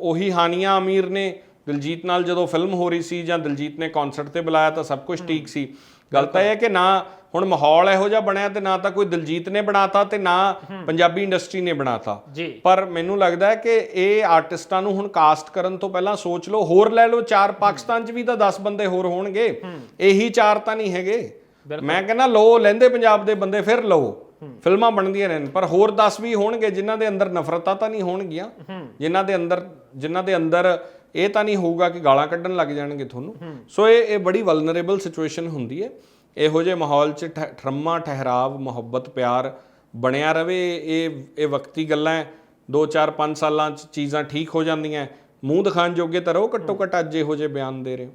ਉਹੀ ਹਾਨੀਆਂ ਅਮੀਰ ਨੇ ਦਿਲਜੀਤ ਨਾਲ ਜਦੋਂ ਫਿਲਮ ਹੋ ਰਹੀ ਸੀ ਜਾਂ ਦਿਲਜੀਤ ਨੇ ਕਨਸਰਟ ਤੇ ਬੁਲਾਇਆ ਤਾਂ ਸਭ ਕੁਝ ਠੀਕ ਸੀ। ਗੱਲ ਤਾਂ ਇਹ ਹੈ ਕਿ ਨਾ ਹੁਣ ਮਾਹੌਲ ਇਹੋ ਜਿਹਾ ਬਣਿਆ ਤੇ ਨਾ ਤਾਂ ਕੋਈ ਦਿਲਜੀਤ ਨੇ ਬਣਾਤਾ ਤੇ ਨਾ ਪੰਜਾਬੀ ਇੰਡਸਟਰੀ ਨੇ ਬਣਾਤਾ। ਪਰ ਮੈਨੂੰ ਲੱਗਦਾ ਹੈ ਕਿ ਇਹ ਆਰਟਿਸਟਾਂ ਨੂੰ ਹੁਣ ਕਾਸਟ ਕਰਨ ਤੋਂ ਪਹਿਲਾਂ ਸੋਚ ਲਓ ਹੋਰ ਲੈ ਲਓ ਚਾਰ ਪਾਕਿਸਤਾਨ 'ਚ ਵੀ ਤਾਂ 10 ਬੰਦੇ ਹੋਰ ਹੋਣਗੇ। ਇਹੀ ਚਾਰ ਤਾਂ ਨਹੀਂ ਹੈਗੇ। ਮੈਂ ਕਹਿੰਦਾ ਲਓ ਲੈਂਦੇ ਪੰਜਾਬ ਦੇ ਬੰਦੇ ਫਿਰ ਲਓ। ਫਿਲਮਾਂ ਬਣਦੀਆਂ ਰਹਿਣ ਪਰ ਹੋਰ 10 ਵੀ ਹੋਣਗੇ ਜਿਨ੍ਹਾਂ ਦੇ ਅੰਦਰ ਨਫ਼ਰਤਾਂ ਤਾਂ ਨਹੀਂ ਹੋਣਗੀਆਂ। ਜਿਨ੍ਹਾਂ ਦੇ ਅੰਦਰ ਜਿਨ੍ਹਾਂ ਦੇ ਅੰਦਰ ਇਹ ਤਾਂ ਨਹੀਂ ਹੋਊਗਾ ਕਿ ਗਾਲਾਂ ਕੱਢਣ ਲੱਗ ਜਾਣਗੇ ਤੁਹਾਨੂੰ। ਸੋ ਇਹ ਇਹ ਬੜੀ ਵਲਨਰੇਬਲ ਸਿਚੁਏਸ਼ਨ ਹੁੰਦੀ ਹੈ। ਇਹੋ ਜਿਹੇ ਮਾਹੌਲ 'ਚ ਠਰਮਾ, ਠਹਿਰਾਵ, ਮੁਹੱਬਤ, ਪਿਆਰ ਬਣਿਆ ਰਵੇ, ਇਹ ਇਹ ਵਕਤੀ ਗੱਲਾਂ ਹੈ 2 4 5 ਸਾਲਾਂ 'ਚ ਚੀਜ਼ਾਂ ਠੀਕ ਹੋ ਜਾਂਦੀਆਂ ਮੂੰਹ ਦਿਖਾਣ ਜੋਗੇ ਤਾਂ ਰਹੋ ਘੱਟੋ ਘੱਟ ਅੱਜ ਇਹੋ ਜਿਹੇ ਬਿਆਨ ਦੇ ਰਹੇ ਹੋ।